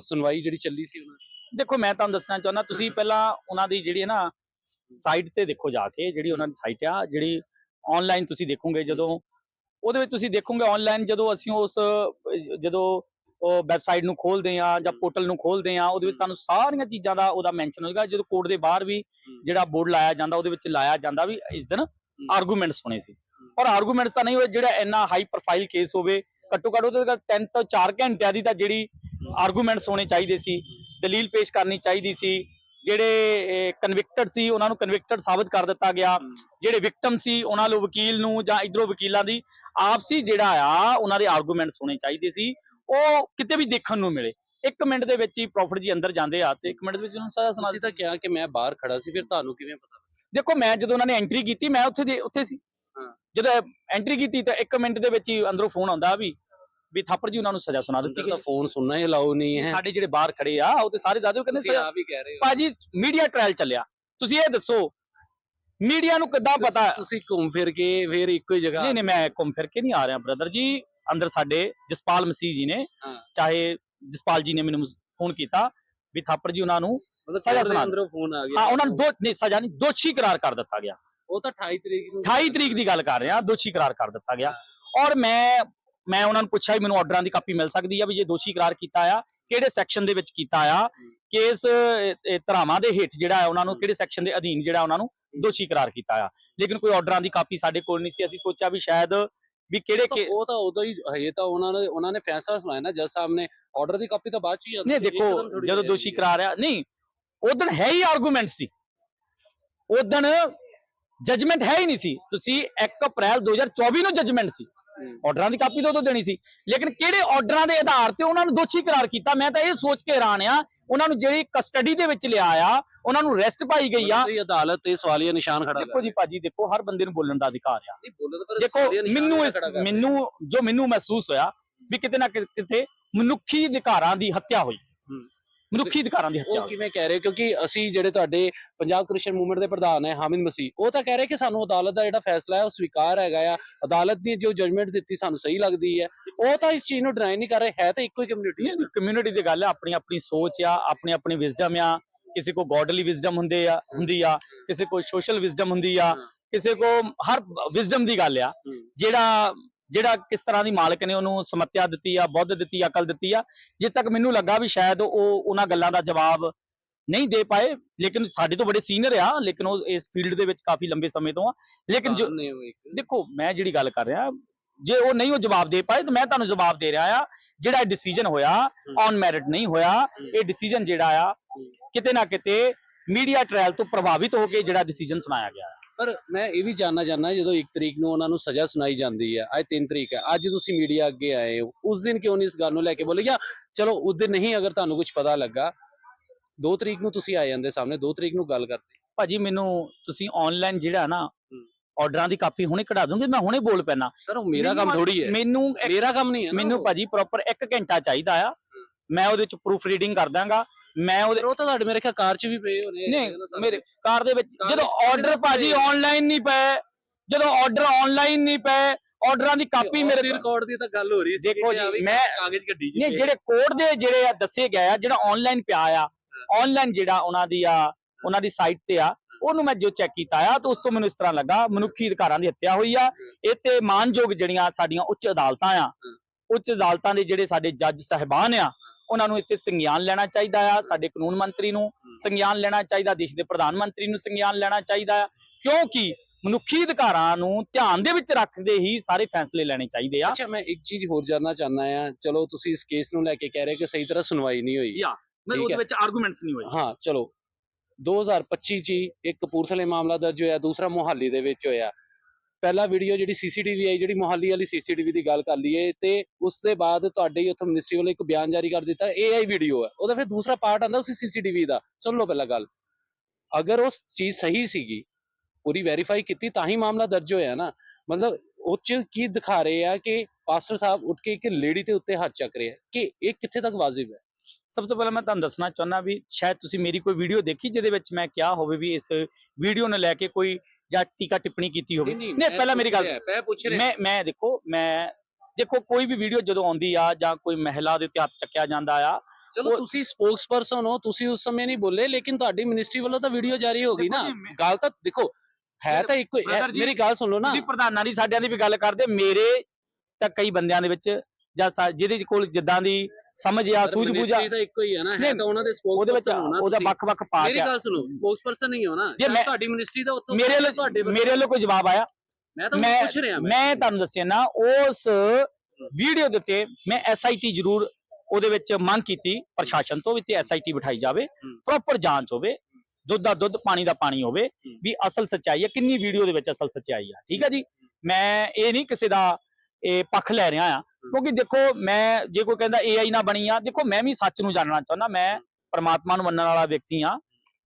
ਸੁਣਵਾਈ ਜਿਹੜੀ ਚੱਲੀ ਸੀ ਉਹਨਾਂ ਦੇਖੋ ਮੈਂ ਤੁਹਾਨੂੰ ਦੱਸਣਾ ਚਾਹੁੰਦਾ ਤੁਸੀਂ ਪਹਿਲਾਂ ਉਹਨਾਂ ਦੀ ਜਿਹੜੀ ਹੈ ਨਾ ਸਾਈਟ ਤੇ ਦੇਖੋ ਜਾ ਕੇ ਜਿਹੜੀ ਉਹਨਾਂ ਦੀ ਸਾਈਟ ਆ ਜਿਹੜੀ ਆਨਲਾਈਨ ਤੁਸੀਂ ਦੇਖੋਗੇ ਜਦੋਂ ਉਹਦੇ ਵਿੱਚ ਤੁਸੀਂ ਦੇਖੋਗੇ ਆਨਲਾਈਨ ਜਦੋਂ ਅਸੀਂ ਉਸ ਜਦੋਂ ਉਹ ਵੈਬਸਾਈਟ ਨੂੰ ਖੋਲਦੇ ਆ ਜਾਂ ਪੋਰਟਲ ਨੂੰ ਖੋਲਦੇ ਆ ਉਹਦੇ ਵਿੱਚ ਤੁਹਾਨੂੰ ਸਾਰੀਆਂ ਚੀਜ਼ਾਂ ਦਾ ਉਹਦਾ ਮੈਂਸ਼ਨ ਹੋਏਗਾ। ਜਦੋਂ ਕੋਰਟ ਦੇ ਬਾਹਰ ਵੀ ਜਿਹੜਾ ਬੋਰਡ ਲਾਇਆ ਜਾਂਦਾ ਉਹਦੇ ਵਿੱਚ ਲਾਇਆ ਜਾਂਦਾ ਵੀ ਇਸ ਦਿਨ ਆਰਗੂਮੈਂਟਸ ਹੋਣੇ ਸੀ। ਪਰ ਆਰਗੂਮੈਂਟਸ ਤਾਂ ਨਹੀਂ ਹੋਏ ਜਿਹੜਾ ਇੰਨਾ ਹਾਈ ਪ੍ਰੋਫਾਈਲ ਕੇਸ ਹੋਵੇ ਘੱਟੋ ਘੱਟ ਉਹਦੇ ਤੱਕ 3 ਤੋਂ 4 ਘੰਟਿਆਂ ਦੀ ਤਾਂ ਜਿਹੜੀ ਆਰਗੂਮੈਂਟਸ ਹੋਣੇ ਚਾਹੀਦੇ ਸੀ ਦਲੀਲ ਪੇਸ਼ ਕਰਨੀ ਚਾਹੀਦੀ ਸੀ। ਜਿਹੜੇ ਕਨਵਿਕਟਡ ਸੀ ਉਹਨਾਂ ਨੂੰ ਕਨਵਿਕਟਡ ਸਾਬਤ ਕਰ ਦਿੱਤਾ ਗਿਆ। ਜਿਹੜੇ ਵਿਕਟਮ ਸੀ ਉਹਨਾਂ ਨੂੰ ਵਕੀਲ ਨੂੰ ਜਾਂ ਇਧਰੋਂ ਵਕੀਲਾਂ ਦੀ ਆਪਸੀ ਜਿਹੜਾ ਆ ਉਹਨਾਂ ਦੇ ਆਰਗੂਮੈਂਟਸ ਹੋਣੇ ਚਾਹੀਦੇ ਸੀ। ਉਹ ਕਿਤੇ ਵੀ ਦੇਖਣ ਨੂੰ ਮਿਲੇ। ਇੱਕ ਮਿੰਟ ਦੇ ਵਿੱਚ ਹੀ ਪ੍ਰੋਫਿਟ ਜੀ ਅੰਦਰ ਜਾਂਦੇ ਆ ਤੇ ਇੱਕ ਮਿੰਟ ਦੇ ਵਿੱਚ ਉਹਨਾਂ ਸੁਣਾ ਤੁਸੀਂ ਤਾਂ ਕਿਹਾ ਕਿ ਮੈਂ ਬਾਹਰ ਖੜਾ ਸੀ ਫਿਰ ਤੁਹਾਨੂੰ ਕਿਵੇਂ ਪਤਾ ਦੇਖੋ ਮੈਂ ਜਦੋਂ ਉਹਨਾਂ ਨੇ ਐਂਟਰੀ ਕੀਤੀ ਮੈਂ ਉੱਥੇ ਦੇ ਉੱਥੇ ਸੀ। ਹਾਂ। ਜਦੋਂ ਐਂਟਰੀ ਕੀਤੀ ਤਾਂ 1 ਮਿੰਟ ਦੇ ਵਿੱਚ ਹੀ ਅੰਦਰੋਂ ਫੋਨ ਆਉਂਦਾ ਵੀ ਵੀ ਥਾਪੜ ਜੀ ਉਹਨਾਂ ਨੂੰ ਸਜ਼ਾ ਸੁਣਾ ਦਿੱਤੀ ਅੰਦਰ ਤਾਂ ਗਈ। ਫੋਨ ਸੁਣਨਾ ਹੀ ਅਲਾਉ ਨਹੀਂ ਹੈ। ਸਾਡੇ ਜਿਹੜੇ ਬਾਹਰ ਖੜੇ ਆ ਉਹ ਤੇ ਸਾਰੇ ਦਾਦੇ ਉਹ ਕਹਿੰਦੇ ਤੁਸੀਂ ਸਜ਼ਾ- ਆਪ ਹੀ ਕਹਿ ਰਹੇ ਹੋ। ਭਾਜੀ ਮੀਡੀਆ ਟ੍ਰਾਇਲ ਚੱਲਿਆ। ਤੁਸੀਂ ਇਹ ਦੱਸੋ ਮੀਡੀਆ ਨੂੰ ਕਿੱਦਾਂ ਪਤਾ? ਤੁਸੀਂ ਘੁੰਮ ਫਿਰ ਕੇ ਫਿਰ ਇੱਕੋ ਹੀ ਜਗ੍ਹਾ ਨਹੀਂ ਨਹੀਂ ਮੈਂ ਘੁੰਮ ਫਿਰ ਕੇ ਨਹੀਂ ਆ ਰਿਹਾ ਬ੍ਰਦਰ ਜੀ। ਅੰਦਰ ਸਾਡੇ ਜਸਪਾਲ ਮਸੀਹ ਜੀ ਨੇ। ਚਾਹੇ ਜਸਪਾਲ ਜੀ ਨੇ ਮੈਨੂੰ ਫੋਨ ਕੀਤਾ ਵੀ ਥਾਪੜ ਜੀ ਉਹਨਾਂ ਨੂੰ ਸਜ਼ਾ ਸੁਣਾ ਅੰਦਰੋਂ ਫੋਨ ਆ ਗਿਆ। ਹਾਂ ਉਹਨਾਂ ਨੂੰ ਦੋ ਨਹੀਂ ਸਜ਼ਾ ਨਹੀਂ ਦੋਸ਼ੀ ਕਰਾਰ ਕਰ ਦਿੱਤਾ ਗਿਆ। ਉਹ ਤਾਂ 28 ਤਰੀਕ ਨੂੰ 28 ਤਰੀਕ ਦੀ ਗੱਲ ਕਰ ਰਿਹਾ ਦੋਸ਼ੀ ਕਰਾਰ ਕਰ ਦਿੱਤਾ ਗਿਆ। ਔਰ ਮੈਂ ਮੈਂ ਉਹਨਾਂ ਨੂੰ ਪੁੱਛਿਆ ਮੈਨੂੰ ਆਰਡਰਾਂ ਦੀ ਕਾਪੀ ਮਿਲ ਸਕਦੀ ਆ ਵੀ ਜੇ ਦੋਸ਼ੀ ਕਰਾਰ ਕੀਤਾ ਆ ਕਿਹੜੇ ਸੈਕਸ਼ਨ ਦੇ ਵਿੱਚ ਕੀਤਾ ਆ ਕੇਸ ਧਰਾਵਾਂ ਦੇ ਹੇਠ ਜਿਹੜਾ ਹੈ ਉਹਨਾਂ ਨੂੰ ਕਿਹੜੇ ਸੈਕਸ਼ਨ ਦੇ ਅਧੀਨ ਜਿਹੜਾ ਉਹਨਾਂ ਨੂੰ ਦੋਸ਼ੀ ਕਰਾਰ ਕੀਤਾ ਆ। ਲੇਕਿਨ ਕੋਈ ਆਰਡਰਾਂ ਦੀ ਕਾਪੀ ਸਾਡੇ ਕੋਲ ਨਹੀਂ ਸੀ ਅਸੀਂ ਸੋਚਿਆ ਵੀ ਸ਼ਾਇਦ ਵੀ ਕਿਹੜੇ ਕੇ ਉਹ ਤਾਂ ਉਦੋਂ ਹੀ ਹਜੇ ਤਾਂ ਉਹਨਾਂ ਨੇ ਉਹਨਾਂ ਨੇ ਫੈਸਲਾ ਸੁਣਾਇਆ ਨਾ ਜੱਜ ਸਾਹਿਬ ਨੇ ਆਰਡਰ ਦੀ ਕਾਪੀ ਤਾਂ ਬਾਅਦ ਚ ਹੀ ਆਉਂਦੀ ਨਹੀਂ ਦੇਖੋ ਜਦੋਂ ਦੋਸ਼ੀ ਦੀ। ਕਰਾਰ ਆ ਨਹੀਂ ਉਦੋਂ ਹੈ ਹੀ ਆਰਗੂਮੈਂਟ ਸੀ ਉਦੋਂ ਜਜਮੈਂਟ ਹੈ ਹੀ ਨਹੀਂ ਸੀ ਤੁਸੀਂ 1 ਅਪ੍ਰੈਲ 2024 ਨੂੰ ਜਜਮੈਂਟ ਸੀ। ਆਰਡਰਾਂ ਦੀ ਕਾਪੀ ਤਾਂ ਉਦੋਂ ਦੇਣੀ ਸੀ ਲੇਕਿਨ ਕਿਹੜੇ ਆਰਡਰਾਂ ਦੇ ਆਧਾਰ ਤੇ ਉਹਨਾਂ ਨੂੰ ਦੋਸ਼ੀ ਕਰਾਰ ਕੀਤਾ ਮੈਂ ਤਾਂ ਇਹ ਸੋਚ ਕੇ ਹੈਰਾਨ ਆ ਉਹਨਾਂ ਨੂੰ ਜਿਹੜੀ ਕਸਟਡੀ ਦੇ ਵਿੱਚ ਲਿਆ ਆ ਉਹਨਾਂ ਨੂੰ ਰੈਸਟ ਪਾਈ ਗਈ ਆ ਦੀ ਅਦਾਲਤ ਤੇ ਸਵਾਲੀਆ ਨਿਸ਼ਾਨ ਖੜਾ ਦੇਖੋ ਜੀ ਭਾਜੀ ਦੇਖੋ ਹਰ ਬੰਦੇ ਨੂੰ ਬੋਲਣ ਦਾ ਅਧਿਕਾਰ ਆ ਦੇਖੋ ਮੈਨੂੰ। ਮੈਨੂੰ ਜੋ ਮੈਨੂੰ ਮਹਿਸੂਸ ਹੋਇਆ ਵੀ ਕਿਤੇ ਨਾ ਕਿਤੇ ਮਨੁੱਖੀ ਅਧਿਕਾਰਾਂ ਦੀ ਹੱਤਿਆ ਹੋਈ। ਮਨੁੱਖੀ ਅਧਿਕਾਰਾਂ ਦੀ ਹੱਤਿਆ ਉਹ ਕਿਵੇਂ ਕਹਿ ਰਹੇ? ਕਿਉਂਕਿ ਅਸੀਂ ਜਿਹੜੇ ਤੁਹਾਡੇ ਪੰਜਾਬ ਕ੍ਰਿਸ਼ਨ ਮੂਵਮੈਂਟ ਦੇ ਪ੍ਰਧਾਨ ਹੈ ਹਾਮਿਦ ਮਸੀਹ ਉਹ ਤਾਂ ਕਹਿ ਰਹੇ ਕਿ ਸਾਨੂੰ ਅਦਾਲਤ ਦਾ ਜਿਹੜਾ ਫੈਸਲਾ ਹੈ ਉਹ ਸਵੀਕਾਰ ਹੈਗਾ ਆ ਅਦਾਲਤ ਨੇ ਜੋ ਜਜਮੈਂਟ ਦਿੱਤੀ ਸਾਨੂੰ ਸਹੀ ਲੱਗਦੀ ਹੈ ਉਹ ਤਾਂ ਇਸ ਚੀਜ਼ ਨੂੰ ਡਿਨਾਈ ਨਹੀਂ ਕਰ ਰਹੇ ਹੈ ਤਾਂ ਇੱਕੋ ਹੀ ਕਮਿਊਨਿਟੀ ਹੈ ਕਮਿਊਨਿਟੀ ਦੀ ਗੱਲ ਹੈ ਆਪਣੀ ਆਪਣੀ ਸੋਚ ਆ ਆਪਣੀ ਆਪਣੀ ਵਿਜ਼ਡਮ ਆ ਕਿਸੇ ਕੋ ਗੋਡਲੀ ਵਿਜ਼ਡਮ ਹੁੰਦੇ ਆ ਹੁੰਦੀ ਆ ਕਿਸੇ ਕੋ ਸੋਸ਼ਲ ਵਿਜ਼ਡਮ ਹੁੰਦੀ ਆ। ਕਿਸੇ ਕੋ ਹਰ ਵਿਜ਼ਡਮ ਦੀ ਗੱਲ ਆ। ਜਿਹੜਾ ਜਿਹੜਾ ਕਿਸ ਤਰ੍ਹਾਂ ਦੀ ਮਾਲਕ ਨੇ ਉਹਨੂੰ ਸਮੱਤਿਆ ਦਿੱਤੀ ਆ ਬੁੱਧ ਦਿੱਤੀ ਆ ਅਕਲ ਦਿੱਤੀ ਆ ਜੇ ਤੱਕ ਮੈਨੂੰ ਲੱਗਾ ਵੀ ਸ਼ਾਇਦ ਉਹ ਉਹਨਾਂ ਗੱਲਾਂ ਦਾ ਜਵਾਬ ਨਹੀਂ ਦੇ ਪਾਏ ਲੇਕਿਨ ਸਾਡੇ ਤੋਂ ਬੜੇ ਸੀਨੀਅਰ ਆ ਲੇਕਿਨ ਉਹ ਇਸ ਫੀਲਡ ਦੇ ਵਿੱਚ ਕਾਫੀ ਲੰਬੇ ਸਮੇਂ ਤੋਂ ਆ ਲੇਕਿਨ ਦੇਖੋ ਮੈਂ ਜਿਹੜੀ ਗੱਲ ਕਰ ਰਿਹਾ ਜੇ ਉਹ ਨਹੀਂ ਉਹ ਜਵਾਬ ਦੇ ਪਾਏ ਤਾਂ ਮੈਂ ਤੁਹਾਨੂੰ ਜਵਾਬ ਦੇ ਰਿਹਾ ਆ ਜਿਹੜਾ ਡਿਸੀਜਨ ਹੋਇਆ ਔਨ ਮੈਰਿਟ ਨਹੀਂ ਹੋਇਆ ਇਹ ਡਿਸੀਜਨ ਜਿਹੜਾ ਆ ਕਿਤੇ ਨਾ ਕਿਤੇ ਮੀਡੀਆ ਟ੍ਰਾਇਲ ਤੋਂ ਪ੍ਰਭਾਵਿਤ ਹੋ ਕੇ ਜਿਹੜਾ ਡਿਸੀਜਨ ਸੁਣਾਇਆ ਗਿਆ। ਪਰ ਮੈਂ ਇਹ ਵੀ ਜਾਨਣਾ ਚਾਹੁੰਦਾ ਜਦੋਂ 1 ਤਰੀਕ ਨੂੰ ਉਹਨਾਂ ਨੂੰ ਸਜ਼ਾ ਸੁਣਾਈ ਜਾਂਦੀ ਹੈ ਅੱਜ 3 ਤਰੀਕ ਹੈ ਅੱਜ ਤੁਸੀਂ ਮੀਡੀਆ ਅੱਗੇ ਆਏ ਹੋ ਉਸ ਦਿਨ ਕਿਉਂ ਨਹੀਂ ਇਸ ਗੱਲ ਨੂੰ ਲੈ ਕੇ ਬੋਲੇ? ਜਾਂ ਚਲੋ ਉਸ ਦਿਨ ਨਹੀਂ ਅਗਰ ਤੁਹਾਨੂੰ ਕੁਝ ਪਤਾ ਲੱਗਾ 2 ਤਰੀਕ ਨੂੰ ਤੁਸੀਂ ਆ ਜਾਂਦੇ ਸਾਹਮਣੇ 2 ਤਰੀਕ ਨੂੰ ਗੱਲ ਕਰਦੇ। ਭਾਜੀ ਮੈਨੂੰ ਤੁਸੀਂ ਆਨਲਾਈਨ ਜਿਹੜਾ ਨਾ ਆਰਡਰਾਂ ਦੀ ਕਾਪੀ ਹੁਣੇ ਕਢਾ ਦੋਗੇ ਮੈਂ ਹੁਣੇ ਬੋਲ ਪੈਣਾ ਸਰ ਉਹ ਮੇਰਾ ਕੰਮ ਥੋੜੀ ਹੈ। ਮੈਨੂੰ ਮੇਰਾ ਕੰਮ ਨਹੀਂ ਹੈ ਮੈਨੂੰ। ਭਾਜੀ ਪ੍ਰੋਪਰ 1 ਘੰਟਾ ਚਾਹੀਦਾ ਆ। ਮੈਂ ਉਹਦੇ ਵਿੱਚ ਪ੍ਰੂਫ ਰੀਡਿੰਗ ਕਰ ਦਾਂਗਾ ਮੈਂ ਉਹਦੇ ਉਹ ਤਾਂ ਤੁਹਾਡੇ ਮੇਰੇ ਖਿਆਲ ਕਾਰ 'ਚ ਵੀ ਪਏ ਹੋਣੇ ਨਹੀਂ ਮੇਰੇ ਕਾਰ ਦੇ ਵਿੱਚ ਜਦੋਂ ਆਰਡਰ ਭਾਜੀ? ਆਨਲਾਈਨ ਨਹੀਂ ਪਏ ਜਦੋਂ ਆਰਡਰ ਆਨਲਾਈਨ ਨਹੀਂ ਪਏ ਆਰਡਰਾਂ ਦੀ ਕਾਪੀ ਮੇਰੇ ਰਿਕਾਰਡ ਦੀ ਤਾਂ ਗੱਲ ਹੋ ਰਹੀ ਸੀ ਦੇਖੋ ਜੀ ਮੈਂ ਕਾਗਜ਼ ਗੱਡੀ 'ਚ ਨਹੀਂ। ਜਿਹੜੇ ਕੋਡ ਦੇ ਜਿਹੜੇ ਆ ਦੱਸੇ ਗਏ ਆ ਜਿਹੜਾ ਆਨਲਾਈਨ ਪਿਆ ਆ ਆਨਲਾਈਨ ਜਿਹੜਾ ਉਹਨਾਂ ਦੀ ਆ ਉਹਨਾਂ ਦੀ ਸਾਈਟ ਤੇ ਆ ਉਹਨੂੰ ਮੈਂ ਜੋ ਚੈੱਕ ਕੀਤਾ ਆ ਤਾਂ ਉਸ ਤੋਂ ਮੈਨੂੰ ਇਸ ਤਰ੍ਹਾਂ ਲੱਗਾ ਮਨੁੱਖੀ ਅਧਿਕਾਰਾਂ ਦੀ ਹੱਤਿਆ ਹੋਈ ਆ। ਇਹ ਤੇ ਮਾਨਯੋਗ ਜਿਹੜੀਆਂ ਸਾਡੀਆਂ ਉੱਚ ਅਦਾਲਤਾਂ ਆ ਉੱਚ ਅਦਾਲਤਾਂ ਦੇ ਜਿਹੜੇ ਸਾਡੇ ਜੱਜ ਸਹਿਬਾਨ ਆ ਉਹਨਾਂ ਨੂੰ ਇੱਥੇ ਸੰਗਿਆਨ ਲੈਣਾ ਚਾਹੀਦਾ ਆ ਸਾਡੇ ਕਾਨੂੰਨ ਮੰਤਰੀ ਨੂੰ ਸੰਗਿਆਨ ਲੈਣਾ ਚਾਹੀਦਾ ਦੇਸ਼ ਦੇ ਪ੍ਰਧਾਨ ਮੰਤਰੀ ਨੂੰ ਸੰਗਿਆਨ ਲੈਣਾ ਚਾਹੀਦਾ ਆ ਕਿਉਂਕਿ ਮਨੁੱਖੀ ਅਧਿਕਾਰਾਂ ਨੂੰ ਧਿਆਨ ਦੇ ਵਿੱਚ ਰੱਖਦੇ ਹੀ ਸਾਰੇ ਫੈਸਲੇ ਲੈਣੇ ਚਾਹੀਦੇ ਆ। ਅੱਛਾ ਮੈਂ ਇੱਕ ਚੀਜ਼ ਹੋਰ ਜਾਨਣਾ ਚਾਹੁੰਦਾ ਆ ਚਲੋ ਤੁਸੀਂ ਇਸ ਕੇਸ ਨੂੰ ਲੈ ਕੇ ਕਹਿ ਰਹੇ ਕਿ ਸਹੀ ਤਰ੍ਹਾਂ ਸੁਣਵਾਈ ਨਹੀਂ ਹੋਈ। ਮੈਂ ਠੀਕ ਉਹਦੇ। ਵਿੱਚ ਆਰਗੂਮੈਂਟਸ ਨਹੀਂ ਹੋਏ। ਹਾਂ ਚਲੋ। 2025 ਚ ਇੱਕ ਕਪੂਰਥਲੇ ਮਾਮਲਾ ਦਰਜ ਹੋਇਆ ਦੂਸਰਾ ਮੋਹਾਲੀ ਦੇ ਵਿੱਚ ਹੋਇਆ। ਪਹਿਲਾ ਵੀਡੀਓ ਜਿਹੜੀ ਸੀਸੀਟੀਵੀ ਆਈ, ਜਿਹੜੀ ਮੋਹਾਲੀ ਵਾਲੀ ਸੀਸੀਟੀਵੀ ਦੀ ਗੱਲ ਕਰ ਲਈਏ, ਤੇ ਉਸ ਦੇ ਬਾਅਦ ਤੁਹਾਡੇ ਹੀ ਉੱਥੋਂ ਮਿਨਿਸਟਰੀ ਵੱਲੋਂ ਇੱਕ ਬਿਆਨ ਜਾਰੀ ਕਰ ਦਿੱਤਾ AI ਵੀਡੀਓ ਹੈ। ਉਹਦਾ ਫਿਰ ਦੂਸਰਾ ਪਾਰਟ ਆਂਦਾ ਉਸੇ ਸੀਸੀਟੀਵੀ ਦਾ। ਸੁਣ ਲਓ ਪਹਿਲਾਂ ਗੱਲ। ਅਗਰ ਉਹ ਚੀਜ਼ ਸਹੀ ਸੀਗੀ, ਪੂਰੀ ਵੈਰੀਫਾਈ ਕੀਤੀ, ਤਾਂ ਹੀ ਮਾਮਲਾ ਦਰਜ ਹੋਇਆ ਨਾ। ਮਤਲਬ ਉਹ 'ਚ ਕੀ ਦਿਖਾ ਰਹੇ ਆ ਕਿ ਪਾਸਟਰ ਸਾਹਿਬ ਉੱਠ ਕੇ ਇੱਕ ਲੇਡੀ ਦੇ ਉੱਤੇ ਹੱਥ ਚੱਕ ਰਹੇ ਆ, ਕਿ ਇਹ ਕਿੱਥੇ ਤੱਕ ਵਾਜਿਬ ਹੈ? ਸਭ ਤੋਂ ਪਹਿਲਾਂ ਮੈਂ ਤੁਹਾਨੂੰ ਦੱਸਣਾ ਚਾਹੁੰਦਾ ਵੀ ਸ਼ਾਇਦ ਤੁਸੀਂ ਮੇਰੀ ਕੋਈ ਵੀਡੀਓ ਦੇਖੀ, ਜਿਹਦੇ ਵਿੱਚ ਮੈਂ ਕਿਹਾ ਹੋਵੇ ਵੀ ਇਸ ਵੀਡੀਓ ਨੂੰ ਲੈ ਕੇ ਕੋਈ ਜਾਂ ਟੀਕਾ ਟਿੱਪਣੀ ਕੀਤੀ ਹੋਵੇ। ਨਹੀਂ ਪਹਿਲਾਂ ਮੇਰੀ ਗੱਲ ਮੈਂ ਪੁੱਛ ਰਿਹਾ। ਮੈਂ ਮੈਂ ਦੇਖੋ ਮੈਂ ਦੇਖੋ ਕੋਈ ਵੀ ਵੀਡੀਓ ਜਦੋਂ ਆਉਂਦੀ ਆ ਜਾਂ ਕੋਈ ਮਹਿਲਾ ਦੇ ਉੱਤੇ ਹੱਥ ਚੱਕਿਆ ਜਾਂਦਾ ਆ ਚਲੋ ਤੁਸੀਂ ਸਪੋਕਸਪਰਸਨ ਹੋ ਤੁਸੀਂ ਉਸ ਸਮੇਂ ਨਹੀਂ ਬੋਲੇ ਲੇਕਿਨ ਤੁਹਾਡੀ ਮਿਨਿਸਟਰੀ ਵੱਲੋਂ ਤਾਂ ਵੀਡੀਓ ਜਾਰੀ ਹੋ ਗਈ ਨਾ। ਗੱਲ ਤਾਂ ਦੇਖੋ ਹੈ ਤਾਂ ਇੱਕੋ ਮੇਰੀ ਗੱਲ ਸੁਣ ਲਓ ਨਾ। ਤੁਸੀਂ ਪ੍ਰਧਾਨਾਂ ਦੀ ਸਾਡਿਆਂ ਦੀ ਵੀ ਗੱਲ ਕਰਦੇ ਮੇਰੇ ਤਾਂ ਕਈ ਬੰਦਿਆਂ ਦੇ ਵਿੱਚ ਜਾਂ ਜਿਹਦੇ ਕੋਲ ਜਿੱਦਾਂ ਦੀ ਸਮਝ ਆ ਪਰ ਸੂਝ ਬੂਝ ਆ। ministry ਤਾਂ ਇੱਕੋ ਹੀ ਹੈ ਨਾ ਹੈ ਨਹੀਂ, ਤਾਂ ਉਹਨਾਂ ਦੇ ਉਹਦੇ ਵਿੱਚ ਉਹਦਾ। ਵੱਖ-ਵੱਖ ਪਾਰਟ ਮੇਰੀ ਗੱਲ ਸੁਣੋ ਸਪੋਕਸਪਰਸਨ ਨਹੀਂ ਹੋ ਨਾ ਜੇ ਤੁਹਾਡੀ ਮਿਨਿਸਟਰੀ ਦਾ ਉੱਥੋਂ ਮੇਰੇ ਵੱਲੋਂ ਤੁਹਾਡੇ ਮੇਰੇ ਵੱਲੋਂ ਕੋਈ ਜਵਾਬ ਆਇਆ? ਮੈਂ ਤਾਂ ਮੈਂ- ਪੁੱਛ ਰਿਹਾ ਮੈਂ। ਤੁਹਾਨੂੰ ਦੱਸਿਆ ਨਾ ਉਸ ਵੀਡੀਓ ਦੇ ਉੱਤੇ ਮੈਂ ਐਸਆਈਟੀ ਜ਼ਰੂਰ ਉਹਦੇ ਵਿੱਚ ਮੰਗ ਕੀਤੀ ਪ੍ਰਸ਼ਾਸਨ ਤੋਂ ਵੀ ਤੇ ਐਸਆਈਟੀ ਬਿਠਾਈ ਜਾਵੇ। ਪ੍ਰੋਪਰ ਜਾਂਚ ਹੋਵੇ ਦੁੱਧ ਦਾ ਦੁੱਧ ਪਾਣੀ ਦਾ ਪਾਣੀ ਹੋਵੇ ਵੀ ਅਸਲ ਸੱਚਾਈ ਹੈ ਕਿੰਨੀ ਵੀਡੀਓ ਦੇ ਵਿੱਚ ਅਸਲ ਸੱਚਾਈ ਆ। ਠੀਕ ਹੈ ਜੀ? ਮੈਂ ਇਹ ਨਹੀਂ ਕਿਸੇ ਦਾ ਇਹ ਪੱਖ ਲੈ ਰਿਹਾ ਆ ਕਿਉਂਕਿ ਦੇਖੋ ਮੈਂ ਜੇ ਕੋਈ ਕਹਿੰਦਾ ਏਆਈ ਨਾ ਬਣੀ ਆ ਦੇਖੋ ਮੈਂ ਵੀ ਸੱਚ ਨੂੰ ਜਾਣਨਾ ਚਾਹੁੰਦਾ ਮੈਂ ਪਰਮਾਤਮਾ ਨੂੰ ਮੰਨਣ ਵਾਲਾ ਵਿਅਕਤੀ ਆ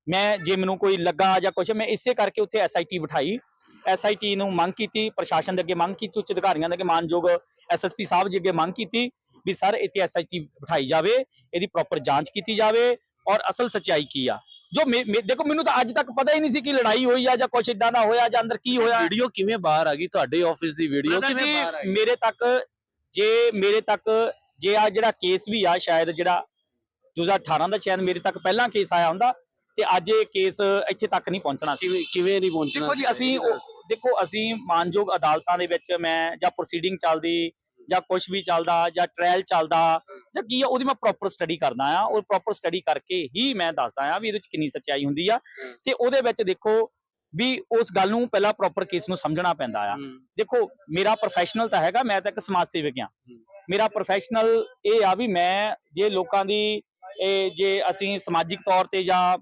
ਮੈਂ ਜੇ ਮੈਨੂੰ ਕੋਈ ਲੱਗਾ ਜਾਂ ਕੁਝ ਮੈਂ ਇਸੇ ਕਰਕੇ ਉੱਥੇ ਐਸਆਈਟੀ ਬਿਠਾਈ। ਐਸਆਈਟੀ ਨੂੰ ਮੰਗ ਕੀਤੀ ਪ੍ਰਸ਼ਾਸਨ ਦੇ ਅੱਗੇ ਮੰਗ ਕੀਤੀ ਉੱਚ ਅਧਿਕਾਰੀਆਂ ਦੇ ਅੱਗੇ ਮਾਨਯੋਗ ਐਸਐਸਪੀ ਸਾਹਿਬ ਜੀ ਅੱਗੇ ਮੰਗ ਕੀਤੀ ਵੀ ਸਰ ਇੱਥੇ ਐਸਆਈਟੀ ਬਿਠਾਈ ਜਾਵੇ ਇਹਦੀ ਪ੍ਰੋਪਰ ਜਾਂਚ ਕੀਤੀ ਜਾਵੇ ਔਰ ਅਸਲ ਸੱਚਾਈ ਕੀ ਆ। ਜੋ ਦੇਖੋ ਮੈਨੂੰ ਤਾਂ ਅੱਜ ਤੱਕ ਪਤਾ ਹੀ ਨਹੀਂ ਸੀ ਕਿ ਲੜਾਈ ਹੋਈ ਆ ਜਾਂ ਕੁਝ ਇਦਾਂ ਦਾ ਹੋਇਆ ਜਾਂ ਅੰਦਰ ਕੀ ਹੋਇਆ। ਵੀਡੀਓ ਕਿਵੇਂ ਬਾਹਰ ਆ ਗਈ? ਤੁਹਾਡੇ ਆਫਿਸ ਦੀ ਵੀਡੀਓ ਕਿਵੇਂ ਬਾਹਰ ਆਈ ਮੇਰੇ ਤੱਕ ਜੇ ਮੇਰੇ ਤੱਕ ਜੇ ਆ ਜਿਹੜਾ ਕੇਸ ਵੀ ਆ ਸ਼ਾਇਦ ਜਿਹੜਾ 2018 ਦਾ ਸ਼ਾਇਦ ਮੇਰੇ ਤੱਕ ਪਹਿਲਾਂ ਕੇਸ ਆਇਆ ਹੁੰਦਾ ਤੇ ਅੱਜ ਇਹ ਕੇਸ ਇੱਥੇ ਤੱਕ ਨਹੀਂ ਪਹੁੰਚਣਾ ਸੀ। ਕਿਵੇਂ ਨਹੀਂ ਪਹੁੰਚਣਾ ਦੇਖੋ ਜੀ ਅਸੀਂ ਦੇਖੋ ਅਸੀਂ ਮਾਨਯੋਗ ਅਦਾਲਤਾਂ ਦੇ ਵਿੱਚ ਮੈਂ ਜਾਂ ਪ੍ਰੋਸੀਡਿੰਗ ਚੱਲਦੀ ਜਾਂ ਕੁਝ ਵੀ ਚੱਲਦਾ ਜਾਂ ਟ੍ਰਾਇਲ ਚੱਲਦਾ ਜਾਂ ਕੀ ਆ ਉਹਦੀ ਮੈਂ ਪ੍ਰੋਪਰ ਸਟੱਡੀ ਕਰਦਾ ਆ ਉਹ ਪ੍ਰੋਪਰ ਸਟੱਡੀ ਕਰਕੇ ਹੀ ਮੈਂ ਦੱਸਦਾ ਆ ਵੀ ਇਹਦੇ ਵਿੱਚ ਕਿੰਨੀ ਸੱਚਾਈ ਹੁੰਦੀ ਆ। ਤੇ ਉਹਦੇ ਵਿੱਚ ਦੇਖੋ ਵੀ ਉਸ ਗੱਲ ਨੂੰ ਪਹਿਲਾਂ ਪ੍ਰੋਪਰ ਕੇਸ ਨੂੰ ਸਮਝਣਾ ਪੈਂਦਾ ਆ। ਦੇਖੋ ਮੇਰਾ ਪ੍ਰੋਫੈਸ਼ਨਲ ਤਾਂ ਹੈਗਾ ਮੈਂ ਤਾਂ ਇੱਕ ਸਮਾਜ ਸੇਵਕ ਆ। ਮੇਰਾ ਪ੍ਰੋਫੈਸ਼ਨਲ ਇਹ ਆ ਵੀ ਮੈਂ ਜੇ ਲੋਕਾਂ ਦੀ ਇਹ ਜੇ ਅਸੀਂ ਸਮਾਜਿਕ ਤੌਰ ਤੇ ਜਾਂ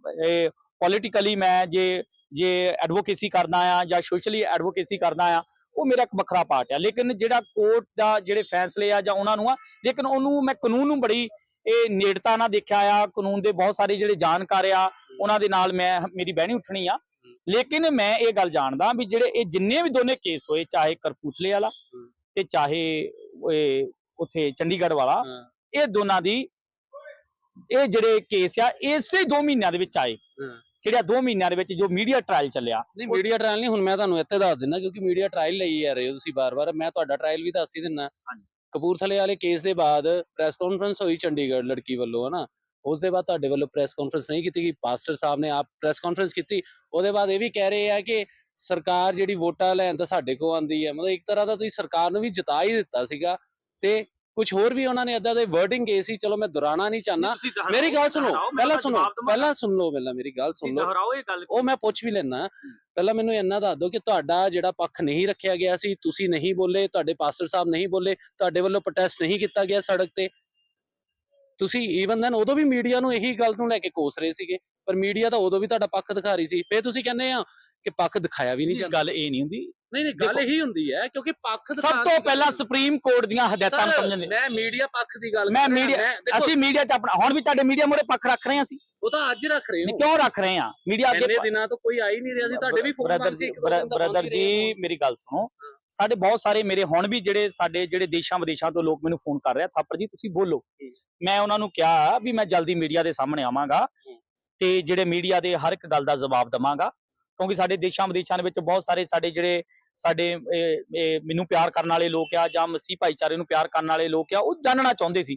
ਪੋਲੀਟੀਕਲੀ ਮੈਂ ਜੇ ਜੇ ਐਡਵੋਕੇਸੀ ਕਰਨਾ ਆ ਜਾਂ ਸੋਸ਼ਲੀ ਐਡਵੋਕੇਸੀ ਕਰਨਾ ਆ ਉਹ ਮੇਰਾ ਇੱਕ ਵੱਖਰਾ ਪਾਰਟ ਆ ਲੇਕਿਨ ਜਿਹੜਾ ਕੋਰਟ ਦਾ ਜਿਹੜੇ ਫੈਸਲੇ ਆ ਜਾਂ ਉਹਨਾਂ ਨੂੰ ਆ ਲੇਕਿਨ ਉਹਨੂੰ ਮੈਂ ਕਾਨੂੰਨ ਨੂੰ ਬੜੀ ਇਹ ਨੇੜਤਾ ਨਾਲ ਦੇਖਿਆ ਆ ਕਾਨੂੰਨ ਦੇ ਬਹੁਤ ਸਾਰੇ ਜਿਹੜੇ ਜਾਣਕਾਰ ਆ ਉਹਨਾਂ ਦੇ ਨਾਲ ਮੈਂ ਮੇਰੀ ਬਹਿਣੀ ਉੱਠਣੀ ਆ ਲੇਕਿਨ ਮੈਂ ਇਹ ਗੱਲ ਜਾਣਦਾ ਵੀ ਜਿਹੜੇ ਇਹ ਜਿੰਨੇ ਵੀ ਦੋਨੇ ਕੇਸ ਹੋਏ ਚਾਹੇ ਕਰਪੂਥਲੇ ਵਾਲਾ। ਤੇ ਚਾਹੇ ਉੱਥੇ ਚੰਡੀਗੜ੍ਹ ਵਾਲਾ ਇਹ ਦੋਨਾਂ ਦੀ ਇਹ ਜਿਹੜੇ ਕੇਸ ਆ ਇਸੇ 2 ਮਹੀਨਿਆਂ ਦੇ ਵਿੱਚ ਆਏ। ਜਿਹੜਾ 2 ਮਹੀਨਿਆਂ ਦੇ ਵਿੱਚ ਜੋ ਮੀਡੀਆ ਟ੍ਰਾਇਲ ਚੱਲਿਆ ਨਹੀਂ ਮੀਡੀਆ ਟ੍ਰਾਇਲ ਨਹੀਂ ਹੁਣ ਮੈਂ ਤੁਹਾਨੂੰ ਇੱਥੇ ਦੱਸ ਦਿੰਦਾ ਕਿਉਂਕਿ ਮੀਡੀਆ ਟ੍ਰਾਇਲ ਲਈ ਜਾ ਰਹੇ ਹੋ ਤੁਸੀਂ ਬਾਰ-ਬਾਰ ਮੈਂ ਤੁਹਾਡਾ ਟ੍ਰਾਇਲ ਵੀ ਦੱਸ ਹੀ ਦਿੰਦਾ। ਕਪੂਰਥਲੇ ਵਾਲੇ ਕੇਸ ਦੇ ਬਾਅਦ ਪ੍ਰੈਸ ਕਾਨਫਰੰਸ ਹੋਈ ਚੰਡੀਗੜ੍ਹ ਲੜਕੀ ਵੱਲੋਂ ਹਨਾ? ਉਸ ਦੇ ਬਾਅਦ ਤੁਹਾਡੇ ਵੱਲੋਂ ਪ੍ਰੈਸ ਕਾਨਫਰੰਸ ਨਹੀਂ ਕੀਤੀ ਗਈ। ਪਾਸਟਰ ਸਾਹਿਬ ਨੇ ਆਪ ਪ੍ਰੈਸ ਕਾਨਫਰੰਸ ਕੀਤੀ। ਉਹਦੇ ਬਾਅਦ ਇਹ ਵੀ ਕਹਿ ਰਹੇ ਆ ਕਿ ਸਰਕਾਰ ਜਿਹੜੀ ਵੋਟਾਂ ਲੈਣ ਤਾਂ ਸਾਡੇ ਕੋਲ ਆਂਦੀ ਹੈ ਮਤਲਬ ਇੱਕ ਤਰ੍ਹਾਂ ਦਾ ਤੁਸੀਂ ਸਰਕਾਰ ਨੂੰ ਵੀ ਜਿਤਾ ਹੀ ਦਿੱਤਾ ਸੀਗਾ। ਤੇ ਕੁਝ ਹੋਰ ਵੀ ਉਹਨਾਂ ਨੇ ਏਦਾਂ ਦੇ ਵਰਡਿੰਗ ਕੇਸ ਸੀ ਚਲੋ ਮੈਂ ਦੁਹਰਾਣਾ ਨਹੀਂ ਚਾਹਨਾ ਮੇਰੀ ਗੱਲ ਸੁਣੋ ਪਹਿਲਾਂ ਸੁਣੋ ਪਹਿਲਾਂ ਸੁਣ ਲਓ ਪਹਿਲਾਂ ਮੇਰੀ ਗੱਲ ਸੁਣ ਲਓ। ਉਹ ਮੈਂ ਪੁੱਛ ਵੀ ਲੈਣਾ ਪਹਿਲਾਂ ਮੈਨੂੰ ਇੰਨਾ ਦੱਸ ਦਿਓ ਕਿ ਤੁਹਾਡਾ ਜਿਹੜਾ ਪੱਖ ਨਹੀਂ ਰੱਖਿਆ ਗਿਆ ਸੀ ਤੁਸੀਂ ਨਹੀਂ ਬੋਲੇ ਤੁਹਾਡੇ ਪਾਸਟਰ ਸਾਹਿਬ ਨਹੀਂ ਬੋਲੇ ਤੁਹਾਡੇ ਵੱਲੋਂ ਪ੍ਰੋਟੈਸਟ ਨਹੀਂ ਕੀਤਾ ਗਿਆ ਸੜਕ ਤੇ। ਤੁਸੀਂ ਈਵਨ ਦੈਨ ਉਦੋਂ ਵੀ ਮੀਡੀਆ ਨੂੰ ਇਹੀ ਗੱਲ ਨੂੰ ਲੈ ਕੇ ਕੋਸ ਰਹੇ ਸੀਗੇ ਪਰ ਮੀਡੀਆ ਤਾਂ ਉਦੋਂ ਵੀ ਤੁਹਾਡਾ ਪੱਖ ਦਿਖਾ ਰਹੀ ਸੀ। ਫੇਰ ਤੁਸੀਂ ਕਹਿੰਦੇ ਆ ਕਿ ਪੱਖ ਦਿਖਾਇਆ ਵੀ ਨਹੀਂ ਗੱਲ ਇਹ ਨਹੀਂ ਹੁੰਦੀ ਨਹੀਂ ਨਹੀਂ ਗੱਲ ਇਹੀ ਹੁੰਦੀ ਹੈ ਕਿਉਂਕਿ ਪੱਖ ਸਭ ਤੋਂ ਪਹਿਲਾਂ ਸੁਪਰੀਮ ਕੋਰਟ ਦੀਆਂ ਹਦਾਇਤਾਂ ਸਮਝਣ ਮੈਂ ਮੀਡੀਆ ਪੱਖ ਦੀ ਗੱਲ ਮੈਂ ਦੇਖੋ, ਅਸੀਂ ਮੀਡੀਆ 'ਚ ਆਪਣਾ ਹੁਣ ਵੀ ਤੁਹਾਡੇ ਮੀਡੀਆ ਮੋਰੇ ਪੱਖ ਰੱਖ ਰਹੇ ਹਾਂ ਅਸੀਂ। ਉਹ ਤਾਂ ਅੱਜ ਰੱਖ ਰਹੇ ਹੋ। ਕਿਉਂ ਰੱਖ ਰਹੇ ਹਾਂ? ਮੀਡੀਆ ਇੰਨੇ ਅੱਗੇ ਦਿਨਾਂ ਤੋਂ ਕੋਈ ਆ ਹੀ ਨਹੀਂ ਰਿਹਾ ਸੀ ਤੁਹਾਡੇ ਵੀ phone brother ji brother ji ਮੇਰੀ ਗੱਲ ਸੁਣੋ। ਸਾਡੇ ਬਹੁਤ ਸਾਰੇ ਮੇਰੇ ਹੁਣ ਵੀ ਜਿਹੜੇ ਸਾਡੇ ਜਿਹੜੇ ਦੇਸ਼ਾਂ ਵਿਦੇਸ਼ਾਂ ਤੋਂ ਲੋਕ ਮੈਨੂੰ ਫੋਨ ਕਰ ਰਹੇ ਆ ਥਾਪਰ ਜੀ ਤੁਸੀਂ ਬੋਲੋ। ਮੈਂ ਉਹਨਾਂ ਨੂੰ ਕਿਹਾ ਵੀ ਮੈਂ ਜਲਦੀ ਮੀਡੀਆ ਦੇ ਸਾਹਮਣੇ ਆਵਾਂਗਾ। ਤੇ ਜਿਹੜੇ ਮੀਡੀਆ ਦੇ ਹਰ ਇੱਕ ਗੱਲ ਦਾ ਜਵਾਬ ਦਵਾਂਗਾ ਕਿਉਂਕਿ ਸਾਡੇ ਦੇਸ਼ਾਂ ਵਿਦੇਸ਼ਾਂ ਦੇ ਵਿੱਚ ਬਹੁਤ ਸਾਰੇ ਸਾਡੇ ਜਿਹੜੇ ਸਾਡੇ ਮੈਨੂੰ ਪਿਆਰ ਕਰਨ ਵਾਲੇ ਲੋਕ ਆ ਜਾਂ ਮਸੀਹ ਭਾਈਚਾਰੇ ਨੂੰ ਪਿਆਰ ਕਰਨ ਵਾਲੇ ਲੋਕ ਆ, ਉਹ ਜਾਣਨਾ ਚਾਹੁੰਦੇ ਸੀ।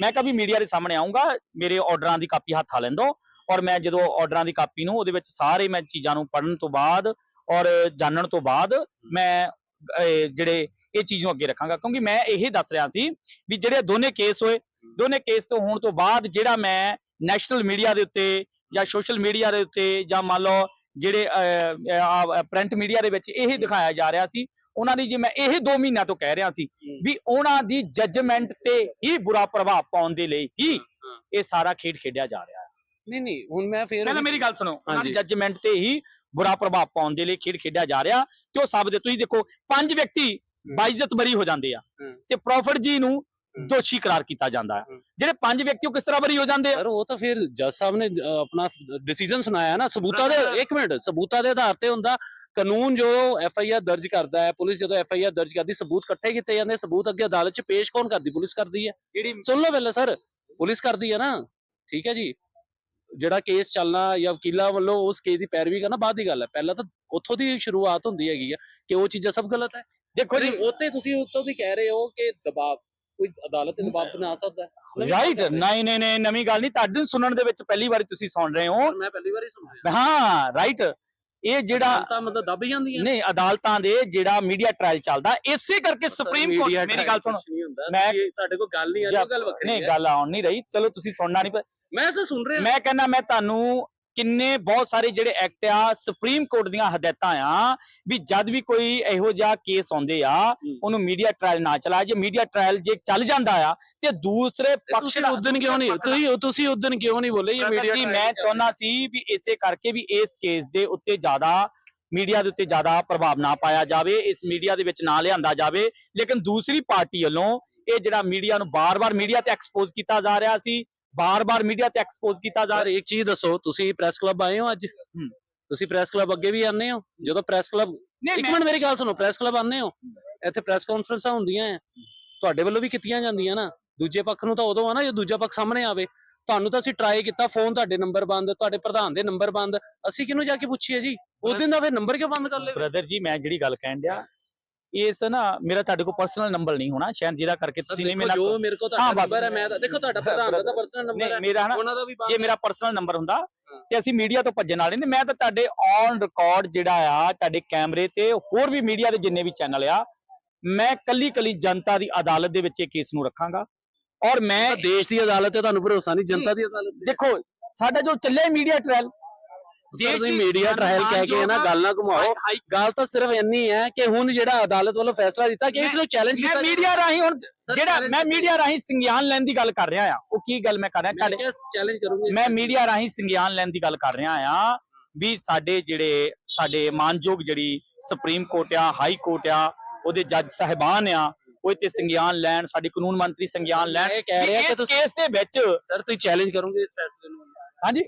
ਮੈਂ ਕਿਹਾ ਵੀ ਮੀਡੀਆ ਦੇ ਸਾਹਮਣੇ ਆਉਂਗਾ ਮੇਰੇ ਆਰਡਰਾਂ ਦੀ ਕਾਪੀ ਹੱਥ ਆ ਲੈਂਦੋ ਔਰ ਮੈਂ ਜਦੋਂ ਆਰਡਰਾਂ ਦੀ ਕਾਪੀ ਨੂੰ ਉਹਦੇ ਵਿੱਚ ਸਾਰੇ ਮੈਂ ਚੀਜ਼ਾਂ ਨੂੰ ਪੜਨ ਤੋਂ ਬਾਅਦ ਔਰ ਜਾਣਨ ਤੋਂ ਬਾਅਦ ਮੈਂ ਜਿਹੜੇ ਇਹ ਚੀਜ਼ ਨੂੰ ਅੱਗੇ ਰੱਖਾਂਗਾ। ਕਿਉਂਕਿ ਮੈਂ ਇਹ ਦੱਸ ਰਿਹਾ ਸੀ ਵੀ ਜਿਹੜੇ ਦੋਨੇ ਕੇਸ ਹੋਏ, ਦੋਨੇ ਕੇਸ ਤੋਂ ਹੋਣ ਤੋਂ ਬਾਅਦ ਜਿਹੜਾ ਮੈਂ ਨੈਸ਼ਨਲ ਮੀਡੀਆ ਦੇ ਉੱਤੇ ਜਾਂ ਸੋਸ਼ਲ ਮੀਡੀਆ ਦੇ ਉੱਤੇ ਜਾਂ ਮੰਨ ਲਓ ਜਿਹੜੇ ਪ੍ਰਿੰਟ ਮੀਡੀਆ ਦੇ ਵਿੱਚ ਇਹ ਦਿਖਾਇਆ ਜਾ ਰਿਹਾ ਸੀ ਉਹਨਾਂ ਦੀ ਜੇ ਮੈਂ ਇਹ 2 ਮਹੀਨਿਆਂ ਤੋਂ ਕਹਿ ਰਿਹਾ ਸੀ ਵੀ ਉਹਨਾਂ ਦੀ ਜੱਜਮੈਂਟ ਤੇ ਹੀ ਬੁਰਾ ਪ੍ਰਭਾਵ ਪਾਉਣ ਦੇ ਲਈ ਹੀ ਇਹ ਸਾਰਾ ਖੇਡ ਖੇਡਿਆ ਜਾ ਰਿਹਾ ਹੈ ਨਹੀਂ ਨਹੀਂ ਹੁਣ ਮੈਂ ਫੇਰ ਪਹਿਲਾਂ ਮੇਰੀ ਗੱਲ ਸੁਣੋ ਉਹਨਾਂ ਦੀ। ਜੱਜਮੈਂਟ ਤੇ ਹੀ ਬੁਰਾ ਪ੍ਰਭਾਵ ਪਾਉਣ ਦੇ ਲਈ ਖੇਡ ਖੇਡਿਆ ਜਾ ਰਿਹਾ ਤੇ ਉਹ ਸਭ ਦੇ ਤੁਸੀਂ ਦੇਖੋ ਪੰਜ ਵਿਅਕਤੀ ਬਾਇਜ਼ਤ ਬਰੀ ਹੋ ਜਾਂਦੇ ਆ। ਤੇ ਪ੍ਰੋਫਿਟ ਜੀ ਨੂੰ। ਦੋਸ਼ੀ ਕਰਾਰ ਕੀਤਾ ਜਾਂਦਾ ਹੈ। ਜਿਹੜੇ ਪੰਜ ਵਿਅਕਤੀ ਉਹ ਕਿਸ ਤਰ੍ਹਾਂ ਬਰੀ ਹੋ ਜਾਂਦੇ ਆ? ਸਰ ਉਹ ਤਾਂ ਫਿਰ ਜੱਜ ਸਾਹਿਬ ਨੇ ਆਪਣਾ ਡਿਸੀਜਨ ਸੁਣਾਇਆ ਨਾ ਸਬੂਤਾਂ ਦੇ ਇੱਕ ਮਿੰਟ ਸਬੂਤਾਂ ਦੇ ਆਧਾਰ ਤੇ ਹੁੰਦਾ ਕਾਨੂੰਨ ਜੋ ਐਫ ਆਈ ਆਰ ਦਰਜ ਕਰਦਾ ਹੈ ਪੁਲਿਸ ਜਦੋਂ ਐਫ ਆਈ ਆਰ ਦਰਜ ਕਰਦੀ ਸਬੂਤ ਇਕੱਠੇ ਕੀਤੇ ਜਾਂਦੇ ਸਬੂਤ ਅੱਗੇ ਅਦਾਲਤ 'ਚ ਪੇਸ਼ ਕੌਣ ਕਰਦੀ ਪੁਲਿਸ ਕਰਦੀ ਹੈ। ਜਿਹੜੀ ਸੁਣ ਲਓ ਪਹਿਲਾਂ ਸਰ ਪੁਲਿਸ ਕਰਦੀ ਹੈ ਨਾ ਠੀਕ ਹੈ ਜੀ। ਜਿਹੜਾ ਕੇਸ ਚੱਲਣਾ ਜਾਂ ਵਕੀਲਾਂ ਵੱਲੋਂ ਉਸ ਕੇਸ ਦੀ ਪੈਰਵੀ ਕਰਨਾ ਬਾਅਦ ਦੀ ਗੱਲ ਹੈ। ਪਹਿਲਾਂ ਤਾਂ ਉੱਥੋਂ ਦੀ ਸ਼ੁਰੂਆਤ ਹੁੰਦੀ ਹੈਗੀ ਆ ਕਿ ਉਹ ਚੀਜ਼ਾਂ ਸਭ ਗਲਤ ਹੈ। ਦੇਖੋ ਜੀ ਉੱਤੇ ਤੁਸੀਂ ਉੱਤੋਂ ਦੀ ਕਹਿ ਰਹੇ ਹੋ ਕਿ ਦਬਾਅ ਕੋਈ ਅਦਾਲਤ ਦਬਾਅ ਬਣਾ ਸਕਦਾ ਹੈ? ਰਾਈਟ। ਨਹੀਂ ਨਹੀਂ। ਨਹੀਂ ਨਵੀਂ ਗੱਲ ਨਹੀਂ। ਤੁਹਾਡੇ ਸੁਣਨ ਦੇ ਵਿੱਚ ਪਹਿਲੀ ਵਾਰੀ ਤੁਸੀਂ ਸੁਣ ਰਹੇ ਹੋ। ਮੈਂ ਪਹਿਲੀ ਵਾਰੀ ਸੁਣਿਆ ਹਾਂ ਰਾਈਟ ਇਹ ਜਿਹੜਾ ਤਾਂ ਮਤਲਬ ਦੱਬ ਜਾਂਦੀਆਂ? ਨਹੀਂ ਅਦਾਲਤਾਂ ਦੇ ਜਿਹੜਾ ਮੀਡੀਆ ਟ੍ਰਾਇਲ ਚੱਲਦਾ ਇਸੇ ਕਰਕੇ ਸੁਪਰੀਮ ਕੋਰਟ ਮੇਰੀ ਗੱਲ ਸੁਣੋ। ਮੈਂ- ਤੁਹਾਡੇ ਕੋਲ ਗੱਲ ਨਹੀਂ ਆ ਗੱਲ ਵੱਖਰੀ ਨਹੀਂ ਗੱਲ ਆਉਣ ਨਹੀਂ ਰਹੀ। ਚਲੋ ਤੁਸੀਂ ਸੁਣਨਾ ਨਹੀਂ ਮੈਂ ਤਾਂ ਸੁਣ ਰਿਹਾ। ਮੈਂ ਕਹਿੰਦਾ ਮੈਂ ਤੁਹਾਨੂੰ ਕਿੰਨੇ ਬਹੁਤ ਸਾਰੇ ਜਿਹੜੇ ਐਕਟ ਆ ਸੁਪਰੀਮ ਕੋਰਟ ਦੀਆਂ ਹਦਾਇਤਾਂ ਆ ਵੀ ਜਦ ਵੀ ਕੋਈ ਇਹੋ ਜਿਹਾ ਕੇਸ ਆਉਂਦੇ ਆ ਉਹਨੂੰ ਮੀਡੀਆ ਟ੍ਰਾਇਲ ਨਾ ਚਲਾ ਜੇ ਮੀਡੀਆ ਟ੍ਰਾਇਲ ਜੇ ਚੱਲ ਜਾਂਦਾ ਆ ਤੇ ਦੂਸਰੇ ਪੱਖ ਦਾ- ਉਦੋਂ ਕਿਉਂ ਨਹੀਂ ਤੁਸੀਂ ਤੁਸੀਂ ਉਦੋਂ ਕਿਉਂ ਨਹੀਂ ਬੋਲੇ? ਇਹ ਮੀਡੀਆ ਮੈਂ ਚਾਹੁੰਦਾ ਸੀ ਵੀ ਇਸੇ ਕਰਕੇ ਵੀ ਇਸ ਕੇਸ ਦੇ ਉੱਤੇ ਜ਼ਿਆਦਾ ਮੀਡੀਆ ਦੇ ਉੱਤੇ ਜ਼ਿਆਦਾ ਪ੍ਰਭਾਵ ਨਾ ਪਾਇਆ ਜਾਵੇ ਇਸ ਮੀਡੀਆ ਦੇ ਵਿੱਚ ਨਾ ਲਿਆਂਦਾ ਜਾਵੇ। ਲੇਕਿਨ ਦੂਸਰੀ ਪਾਰਟੀ ਵੱਲੋਂ ਇਹ ਜਿਹੜਾ ਮੀਡੀਆ ਨੂੰ ਬਾਰ-ਬਾਰ ਮੀਡੀਆ ਤੇ ਐਕਸਪੋਜ਼ ਕੀਤਾ ਜਾ ਰਿਹਾ ਸੀ ਬਾਰ-ਬਾਰ ਮੀਡੀਆ ਤੇ ਐਕਸਪੋਜ਼ ਕੀਤਾ ਜਾ ਸਰ ਇੱਕ ਚੀਜ਼ ਦੱਸੋ ਤੁਸੀਂ ਪ੍ਰੈਸ ਕਲੱਬ ਆਏ ਹੋ ਅੱਜ। ਤੁਸੀਂ ਪ੍ਰੈਸ ਕਲੱਬ ਅੱਗੇ ਵੀ ਆਉਂਦੇ ਹੋ? ਜਦੋਂ ਪ੍ਰੈਸ ਕਲੱਬ ਇੱਕ ਮਿੰਟ ਮੇਰੀ ਗੱਲ ਸੁਣੋ ਪ੍ਰੈਸ ਕਲੱਬ ਆਉਂਦੇ ਹੋ? ਇੱਥੇ ਪ੍ਰੈਸ ਕਾਨਫਰੰਸਾਂ ਹੁੰਦੀਆਂ ਹੈ ਤੁਹਾਡੇ ਵੱਲੋਂ ਵੀ ਕੀਤੀਆਂ ਜਾਂਦੀਆਂ ਨਾ। ਦੂਜੇ ਪੱਖ ਨੂੰ ਤਾਂ ਉਦੋਂ ਆ ਨਾ ਜੇ ਦੂਜਾ ਪੱਖ ਸਾਹਮਣੇ ਆਵੇ। ਤੁਹਾਨੂੰ ਤਾਂ ਅਸੀਂ ਟਰਾਈ ਕੀਤਾ ਫੋਨ ਤੁਹਾਡੇ ਨੰਬਰ ਬੰਦ ਤੁਹਾਡੇ ਪ੍ਰਧਾਨ ਦੇ ਨੰਬਰ ਬੰਦ। ਅਸੀਂ ਕਿਹਨੂੰ ਜਾ ਕੇ ਪੁੱਛੀਏ ਜੀ? ਉਸ ਦਿਨ ਦਾ ਫਿਰ ਨੰਬਰ ਕਿਉਂ ਬੰਦ ਕਰ ਲਏ? ਬ੍ਰਦਰ ਜੀ ਮੈਂ ਜਿਹੜੀ ਗੱਲ ਕਹਿਣ ਡਿਆ ਇਸ ਨਾ ਮੇਰਾ ਤੁਹਾਡੇ ਕੋਲ ਪਰਸਨਲ ਨੰਬਰ ਨਹੀਂ ਹੋਣਾ ਸ਼ਾਇਦ ਜਿਹਦਾ ਕਰਕੇ ਤੁਸੀਂ ਨਹੀਂ ਮੇਰੇ ਜੋ ਮੇਰੇ ਕੋਲ ਤੁਹਾਡਾ। ਨੰਬਰ ਹੈ ਮੈਂ ਤਾਂ ਦੇਖੋ ਤੁਹਾਡਾ ਪ੍ਰਧਾਨ ਦਾ ਪਰਸਨਲ ਨੰਬਰ ਹੈ ਮੇਰਾ ਨਾ ਉਹਨਾਂ ਦਾ ਵੀ ਜੇ ਮੇਰਾ ਪਰਸਨਲ ਨੰਬਰ ਹੁੰਦਾ। ਤੇ ਅਸੀਂ ਮੀਡੀਆ ਤੋਂ ਭੱਜਣ ਵਾਲੇ ਨਹੀਂ ਮੈਂ ਤਾਂ ਤੁਹਾਡੇ ਔਨ ਰਿਕਾਰਡ ਜਿਹੜਾ ਆ ਤੁਹਾਡੇ ਕੈਮਰੇ ਤੇ ਹੋਰ ਵੀ ਮੀਡੀਆ ਦੇ ਜਿੰਨੇ ਵੀ ਚੈਨਲ ਆ ਮੈਂ ਕੱਲੀ ਕੱਲੀ ਜਨਤਾ ਦੀ ਅਦਾਲਤ ਦੇ ਵਿੱਚ ਇਹ ਕੇਸ ਨੂੰ ਰੱਖਾਂਗਾ ਔਰ ਮੈਂ ਦੇਸ਼ ਦੀ ਅਦਾਲਤ ਤੇ ਤੁਹਾਨੂੰ ਭਰੋਸਾ ਨਹੀਂ ਜਨਤਾ ਦੀ ਅਦਾਲਤ ਦੇਖੋ ਸਾਡਾ ਜੋ ਚੱਲਿਆ ਮੀਡੀਆ ਟ੍ਰਾਇਲ ਦੇਸ਼ ਤੁਸੀਂ ਮੀਡੀਆ ਟ੍ਰਾਇਲ ਕਹਿ ਕੇ ਨਾ ਗੱਲ ਨਾ ਘੁਮਾਓ। ਗੱਲ ਤਾਂ ਸਿਰਫ ਇੰਨੀ ਹੈ ਕਿ ਹੁਣ ਜਿਹੜਾ ਅਦਾਲਤ ਵੱਲੋਂ ਫੈਸਲਾ ਦਿੱਤਾ ਕਿ ਇਸ ਨੂੰ ਚੈਲੰਜ ਮੈਂ ਕੀਤਾ ਮੀਡੀਆ ਰਾਹੀਂ। ਹੁਣ ਜਿਹੜਾ ਮੈਂ ਮੀਡੀਆ ਰਾਹੀਂ। ਸੰਗਿਆਨ ਲੈਣ ਦੀ ਗੱਲ ਕਰ ਰਿਹਾ ਆ। ਉਹ ਕੀ ਗੱਲ ਮੈਂ ਕਰ ਰਿਹਾ? ਤੁਹਾਡੇ ਮੈਂ ਚੈਲੰਜ ਕਰੂੰਗਾ। ਮੈਂ ਮੀਡੀਆ ਰਾਹੀਂ ਸੰਗਿਆਨ ਲੈਣ ਦੀ ਗੱਲ ਕਰ ਰਿਹਾ ਆ ਵੀ ਸਾਡੇ ਜਿਹੜੇ ਸਾਡੇ ਮਾਨਯੋਗ ਜਿਹੜੀ ਸੁਪਰੀਮ ਕੋਰਟ ਆ ਹਾਈ ਕੋਰਟ ਆ ਉਹਦੇ ਜੱਜ ਸਾਹਿਬਾਨ ਆ ਉਹ ਤੇ ਸੰਗਿਆਨ ਲੈਣ ਸਾਡੀ ਕਾਨੂੰਨ ਮੰਤਰੀ ਸੰਗਿਆਨ ਲੈਣ ਇਹ ਕਹਿ ਰਿਹਾ ਕਿ ਤੁਸੀਂ ਕੇਸ ਦੇ ਵਿੱਚ ਸਰ ਤੁਸੀਂ ਚੈਲੰਜ ਕਰੋਗੇ ਇਸ ਫੈਸਲੇ ਨੂੰ। ਹਾਂਜੀ?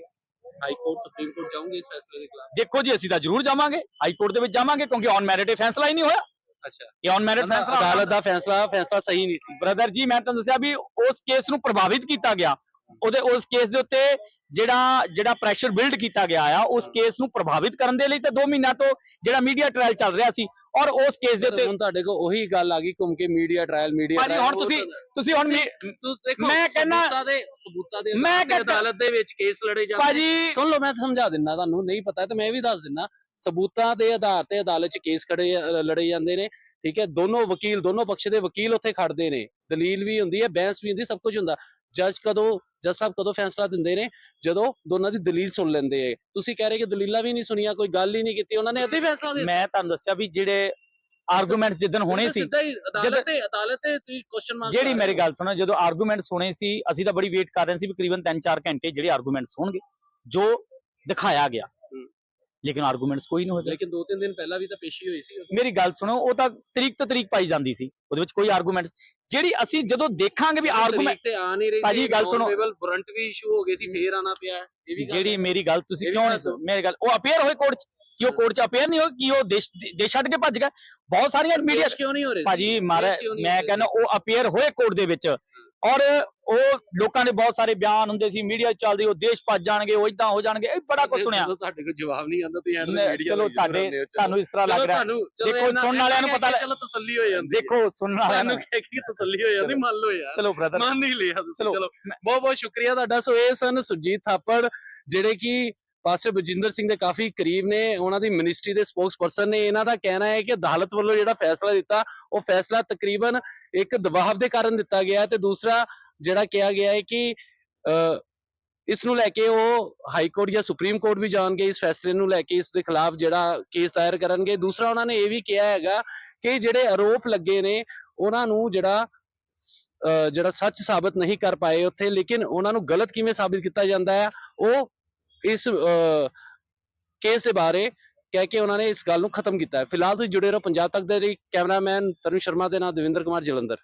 ਹਾਈ ਕੋਰਟ ਸੁਪਰੀਮ ਕੋਰਟ ਜਾਓਗੇ ਇਸ ਫੈਸਲੇ ਦੇ ਖਿਲਾਫ? ਦੇਖੋ ਜੀ ਅਸੀਂ ਤਾਂ ਜ਼ਰੂਰ ਜਾਵਾਂਗੇ। ਹਾਈ ਕੋਰਟ ਦੇ ਵਿੱਚ ਜਾਵਾਂਗੇ ਕਿਉਂਕਿ ਔਨ ਮੈਰਿਟ ਇਹ ਫੈਸਲਾ ਹੀ ਨਹੀਂ ਹੋਇਆ। ਅੱਛਾ। ਇਹ ਔਨ ਮੈਰਿਟ ਫੈਸਲਾ ਅਦਾਲਤ ਦਾ ਫੈਸਲਾ ਫੈਸਲਾ ਸਹੀ ਨਹੀਂ ਸੀ। ਬ੍ਰਦਰ ਜੀ ਮੈਂ ਤੁਹਾਨੂੰ ਦੱਸਿਆ ਵੀ ਉਸ ਕੇਸ ਨੂੰ ਪ੍ਰਭਾਵਿਤ ਕੀਤਾ ਗਿਆ। ਉਹਦੇ ਉਸ ਕੇਸ ਦੇ ਉੱਤੇ ਜਿਹੜਾ ਜਿਹੜਾ ਪ੍ਰੈਸ਼ਰ ਬਿਲਡ ਕੀਤਾ ਗਿਆ ਆ ਉਸ ਕੇਸ ਨੂੰ ਪ੍ਰਭਾਵਿਤ ਕਰਨ ਦੇ ਲਈ ਤਾਂ 2 ਮਹੀਨਿਆਂ ਤੋਂ ਜਿਹੜਾ ਮੀਡੀਆ ਟ੍ਰਾਇਲ ਚੱਲ ਰਿਹਾ ਸੀ ਔਰ ਉਸ ਕੇਸ ਦੇ ਉੱਤੇ ਹੁਣ ਤੁਹਾਡੇ ਕੋਲ ਉਹੀ ਗੱਲ ਆ ਗਈ ਘੁੰਮ ਕੇ ਮੀਡੀਆ ਟ੍ਰਾਇਲ ਮੀਡੀਆ ਭਾਜੀ, ਹੁਣ ਤੁਸੀਂ- ਤੁਸੀਂ ਹੁਣ ਮੀ- ਤੁਸੀਂ ਦੇਖੋ ਮੈਂ ਕਹਿੰਦਾ- ਸਬੂਤਾਂ ਦੇ ਸਬੂਤਾਂ ਦੇ ਮੈਂ ਕਹਿੰਦਾ- ਅਦਾਲਤ ਦੇ ਵਿੱਚ ਕੇਸ ਲੜੇ ਜਾਂਦੇ ਭਾਜੀ ਸੁਣ ਲਓ ਮੈਂ ਸਮਝਾ ਦਿੰਦਾ ਤੁਹਾਨੂੰ ਨਹੀਂ ਪਤਾ ਤੇ ਮੈਂ ਵੀ ਦੱਸ ਦਿੰਦਾ ਸਬੂਤਾਂ ਦੇ ਆਧਾਰ ਤੇ ਅਦਾਲਤ 'ਚ ਕੇਸ ਖੜੇ ਲੜੇ ਜਾਂਦੇ ਨੇ ਠੀਕ ਹੈ? ਦੋਨੋਂ ਵਕੀਲ ਦੋਨੋਂ ਪੱਖ ਦੇ ਵਕੀਲ ਉੱਥੇ ਖੜਦੇ ਨੇ। ਦਲੀਲ ਵੀ ਹੁੰਦੀ ਹੈ ਬਹਿਸ ਵੀ ਹੁੰਦੀ ਸਭ ਕੁਝ ਹੁੰਦਾ। ਜੱਜ ਕਦੋਂ ਜੱਜ ਸਾਹਿਬ ਕਦੋਂ ਫੈਸਲਾ ਦਿੰਦੇ ਨੇ? ਜਦੋਂ ਦੋਨਾਂ ਦੀ ਦਲੀਲ ਸੁਣ ਲੈਂਦੇ ਆ। ਤੁਸੀਂ ਕਹਿ ਰਹੇ ਕਿ ਦਲੀਲਾਂ ਵੀ ਨਹੀਂ ਸੁਣੀਆਂ ਕੋਈ ਗੱਲ ਹੀ ਨਹੀਂ ਕੀਤੀ ਉਹਨਾਂ ਨੇ ਅੱਧੇ ਫੈਸਲਾ ਦੇ ਮੈਂ ਤੁਹਾਨੂੰ ਦੱਸਿਆ ਵੀ ਜਿਹੜੇ ਆਰਗੂਮੈਂਟ ਜਿੱਦਣ ਹੋਣੇ ਸੀ ਅਦਾਲਤ ਤੇ ਅਦਾਲਤ ਤੇ ਤੁਸੀਂ ਕੁਐਸਚਨ ਮਾਰਕ ਜਿਹੜੀ ਮੇਰੀ ਗੱਲ ਸੁਣੋ ਜਦੋਂ ਆਰਗੂਮੈਂਟਸ ਹੋਣੇ ਸੀ ਅਸੀਂ ਤਾਂ ਬੜੀ ਵੇਟ ਕਰ ਰਹੇ ਸੀ ਵੀ ਕਰੀਬਨ 3-4 ਘੰਟੇ ਜਿਹੜੇ ਆਰਗੂਮੈਂਟਸ ਹੋਣਗੇ ਜੋ ਦਿਖਾਇਆ ਗਿਆ। ਲੇਕਿਨ ਆਰਗੂਮੈਂਟਸ ਕੋਈ ਨਹੀਂ ਹੋਏ। ਲੇਕਿਨ ਦੋ ਤਿੰਨ ਦਿਨ ਪਹਿਲਾਂ ਵੀ ਤਾਂ ਪੇਸ਼ੀ ਹੋਈ ਸੀ। ਮੇਰੀ ਗੱਲ ਸੁਣੋ ਉਹ ਤਾਂ ਤਰੀਕ ਤੋਂ ਤਰੀਕ ਪਾਈ ਜਾਂਦੀ ਸੀ। ਉਹਦੇ ਵਿੱਚ ਕੋਈ ਆਰਗੂਮੈਂਟ ਜਿਹੜੀ ਅਸੀਂ ਜਦੋਂ ਦੇਖਾਂਗੇ ਵੀ ਆਰਗੂਮੈਂਟ ਤੇ ਆ ਨਹੀਂ ਰਹੀ ਭਾਜੀ, ਗੱਲ ਸੁਣੋ। ਵਾਰੰਟ ਵੀ ਇਸ਼ੂ ਹੋ ਗਏ ਸੀ ਫੇਰ ਆਣਾ ਪਿਆ। ਇਹ ਵੀ ਗੱਲ ਜਿਹੜੀ ਮੇਰੀ ਗੱਲ ਤੁਸੀਂ ਕਿਉਂ ਨਹੀਂ ਮੇਰੀ ਗੱਲ ਉਹ ਅਪੀਅਰ ਹੋਏ ਕੋਰਟ 'ਚ ਕਿ ਉਹ ਕੋਰਟ 'ਚ ਅਪੀਅਰ ਨਹੀਂ ਹੋਏ ਕਿ ਉਹ ਦੇਸ਼ ਦੇਸ਼ ਛੱਡ ਕੇ ਭੱਜ ਗਏ? ਬਹੁਤ ਸਾਰੀਆਂ ਮੀਡੀਆ ਕਿਉਂ ਨਹੀਂ ਹੋ ਰਹੇ? ਭਾਜੀ ਮਾਰੇ ਮੈਂ ਕਹਿੰਦਾ ਉਹ ਅਪੀਅਰ ਹੋਏ ਕੋਰਟ ਦੇ ਵਿੱਚ। ਔਰ ਉਹ ਲੋਕਾਂ ਦੇ ਬਹੁਤ ਸਾਰੇ ਬਿਆਨ ਹੁੰਦੇ ਸੀ ਮੀਡੀਆ ਚੱਲਦੀ ਉਹ ਦੇਸ਼ ਭੱਜ ਜਾਣਗੇ ਉਹ ਇਦਾਂ ਹੋ ਜਾਣਗੇ ਇਹ ਬੜਾ ਕੁਝ ਸੁਣਿਆ। ਤੁਹਾਡੇ ਕੋਲ ਜਵਾਬ ਨਹੀਂ ਆਉਂਦਾ ਤੁਸੀਂ ਨਹੀਂ, ਚਲੋ ਤੁਹਾਡੇ ਤੁਹਾਨੂੰ ਇਸ ਤਰ੍ਹਾਂ ਲੱਗ ਰਿਹਾ। ਦੇਖੋ, ਸੁਣਨ ਵਾਲਿਆਂ ਨੂੰ ਪਤਾ ਚਲੋ ਤਸੱਲੀ ਹੋ ਜਾਂਦੀ ਹੈ। ਦੇਖੋ ਸੁਣਨ ਵਾਲਿਆਂ ਨੂੰ ਕਹਿ ਕੇ ਤਸੱਲੀ ਹੋ ਜਾਂਦੀ ਮੰਨ ਲਓ ਯਾਰ। ਚਲੋ ਬ੍ਰਦਰ ਮੰਨ ਨਹੀਂ ਲਿਆ ਚਲੋ, ਬਹੁਤ ਬਹੁਤ ਸ਼ੁਕਰੀਆ ਤੁਹਾਡਾ। ਸੋ ਇਹ ਸਨ ਸੁਰਜੀਤ ਥਾਪੜ ਜਿਹੜੇ ਕਿ ਪਾਸਟਰ ਬਜਿੰਦਰ ਸਿੰਘ ਦੇ ਕਾਫੀ ਕਰੀਬ ਨੇ ਉਹਨਾਂ ਦੀ ਮਿਨਿਸਟਰੀ ਦੇ ਸਪੋਕਸਪਰਸਨ ਨੇ। ਇਹਨਾਂ ਦਾ ਕਹਿਣਾ ਹੈ ਕਿ ਅਦਾਲਤ ਵੱਲੋਂ ਜਿਹੜਾ ਫੈਸਲਾ ਦਿੱਤਾ ਉਹ ਫੈਸਲਾ ਤਕਰੀਬਨ ਇੱਕ ਦਬਾਅ ਦੇ ਕਾਰਨ ਦਿੱਤਾ ਗਿਆ ਤੇ ਦੂਸਰਾ ਜਿਹੜਾ ਕਿਹਾ ਗਿਆ ਹੈ ਕਿ ਅ, ਇਸ ਨੂੰ ਲੈ ਕੇ ਉਹ ਹਾਈ ਕੋਰਟ ਜਾਂ ਸੁਪਰੀਮ ਕੋਰਟ ਵੀ ਜਾਣਗੇ ਇਸ ਫੈਸਲੇ ਨੂੰ ਲੈ ਕੇ ਇਸ ਦੇ ਖਿਲਾਫ ਜਿਹੜਾ ਕੇਸ ਦਾਇਰ ਕਰਨਗੇ। ਦੂਸਰਾ ਉਹਨਾਂ ਨੇ ਇਹ ਵੀ ਕਿਹਾ ਹੈਗਾ ਕਿ ਜਿਹੜੇ ਆਰੋਪ ਲੱਗੇ ਨੇ ਉਹਨਾਂ ਨੂੰ ਜਿਹੜਾ ਜਿਹੜਾ ਸੱਚ ਸਾਬਤ ਨਹੀਂ ਕਰ ਪਾਏ ਉੱਥੇ ਲੇਕਿਨ ਉਹਨਾਂ ਨੂੰ ਗਲਤ ਕਿਵੇਂ ਸਾਬਿਤ ਕੀਤਾ ਜਾਂਦਾ ਹੈ ਉਹ ਇਸ ਕੇਸ ਦੇ ਬਾਰੇ ਕਹਿ ਕੇ ਉਹਨਾਂ ਨੇ ਇਸ ਗੱਲ ਨੂੰ ਖਤਮ ਕੀਤਾ ਹੈ। ਫਿਲਹਾਲ ਤੁਸੀਂ ਜੁੜੇ ਰਹੋ ਪੰਜਾਬ ਤੱਕ ਦੇ ਲਈ। ਕੈਮਰਾਮੈਨ ਤਰੁਣ ਸ਼ਰਮਾ ਦੇ ਨਾਲ ਦਵਿੰਦਰ ਕੁਮਾਰ ਜਲੰਧਰ।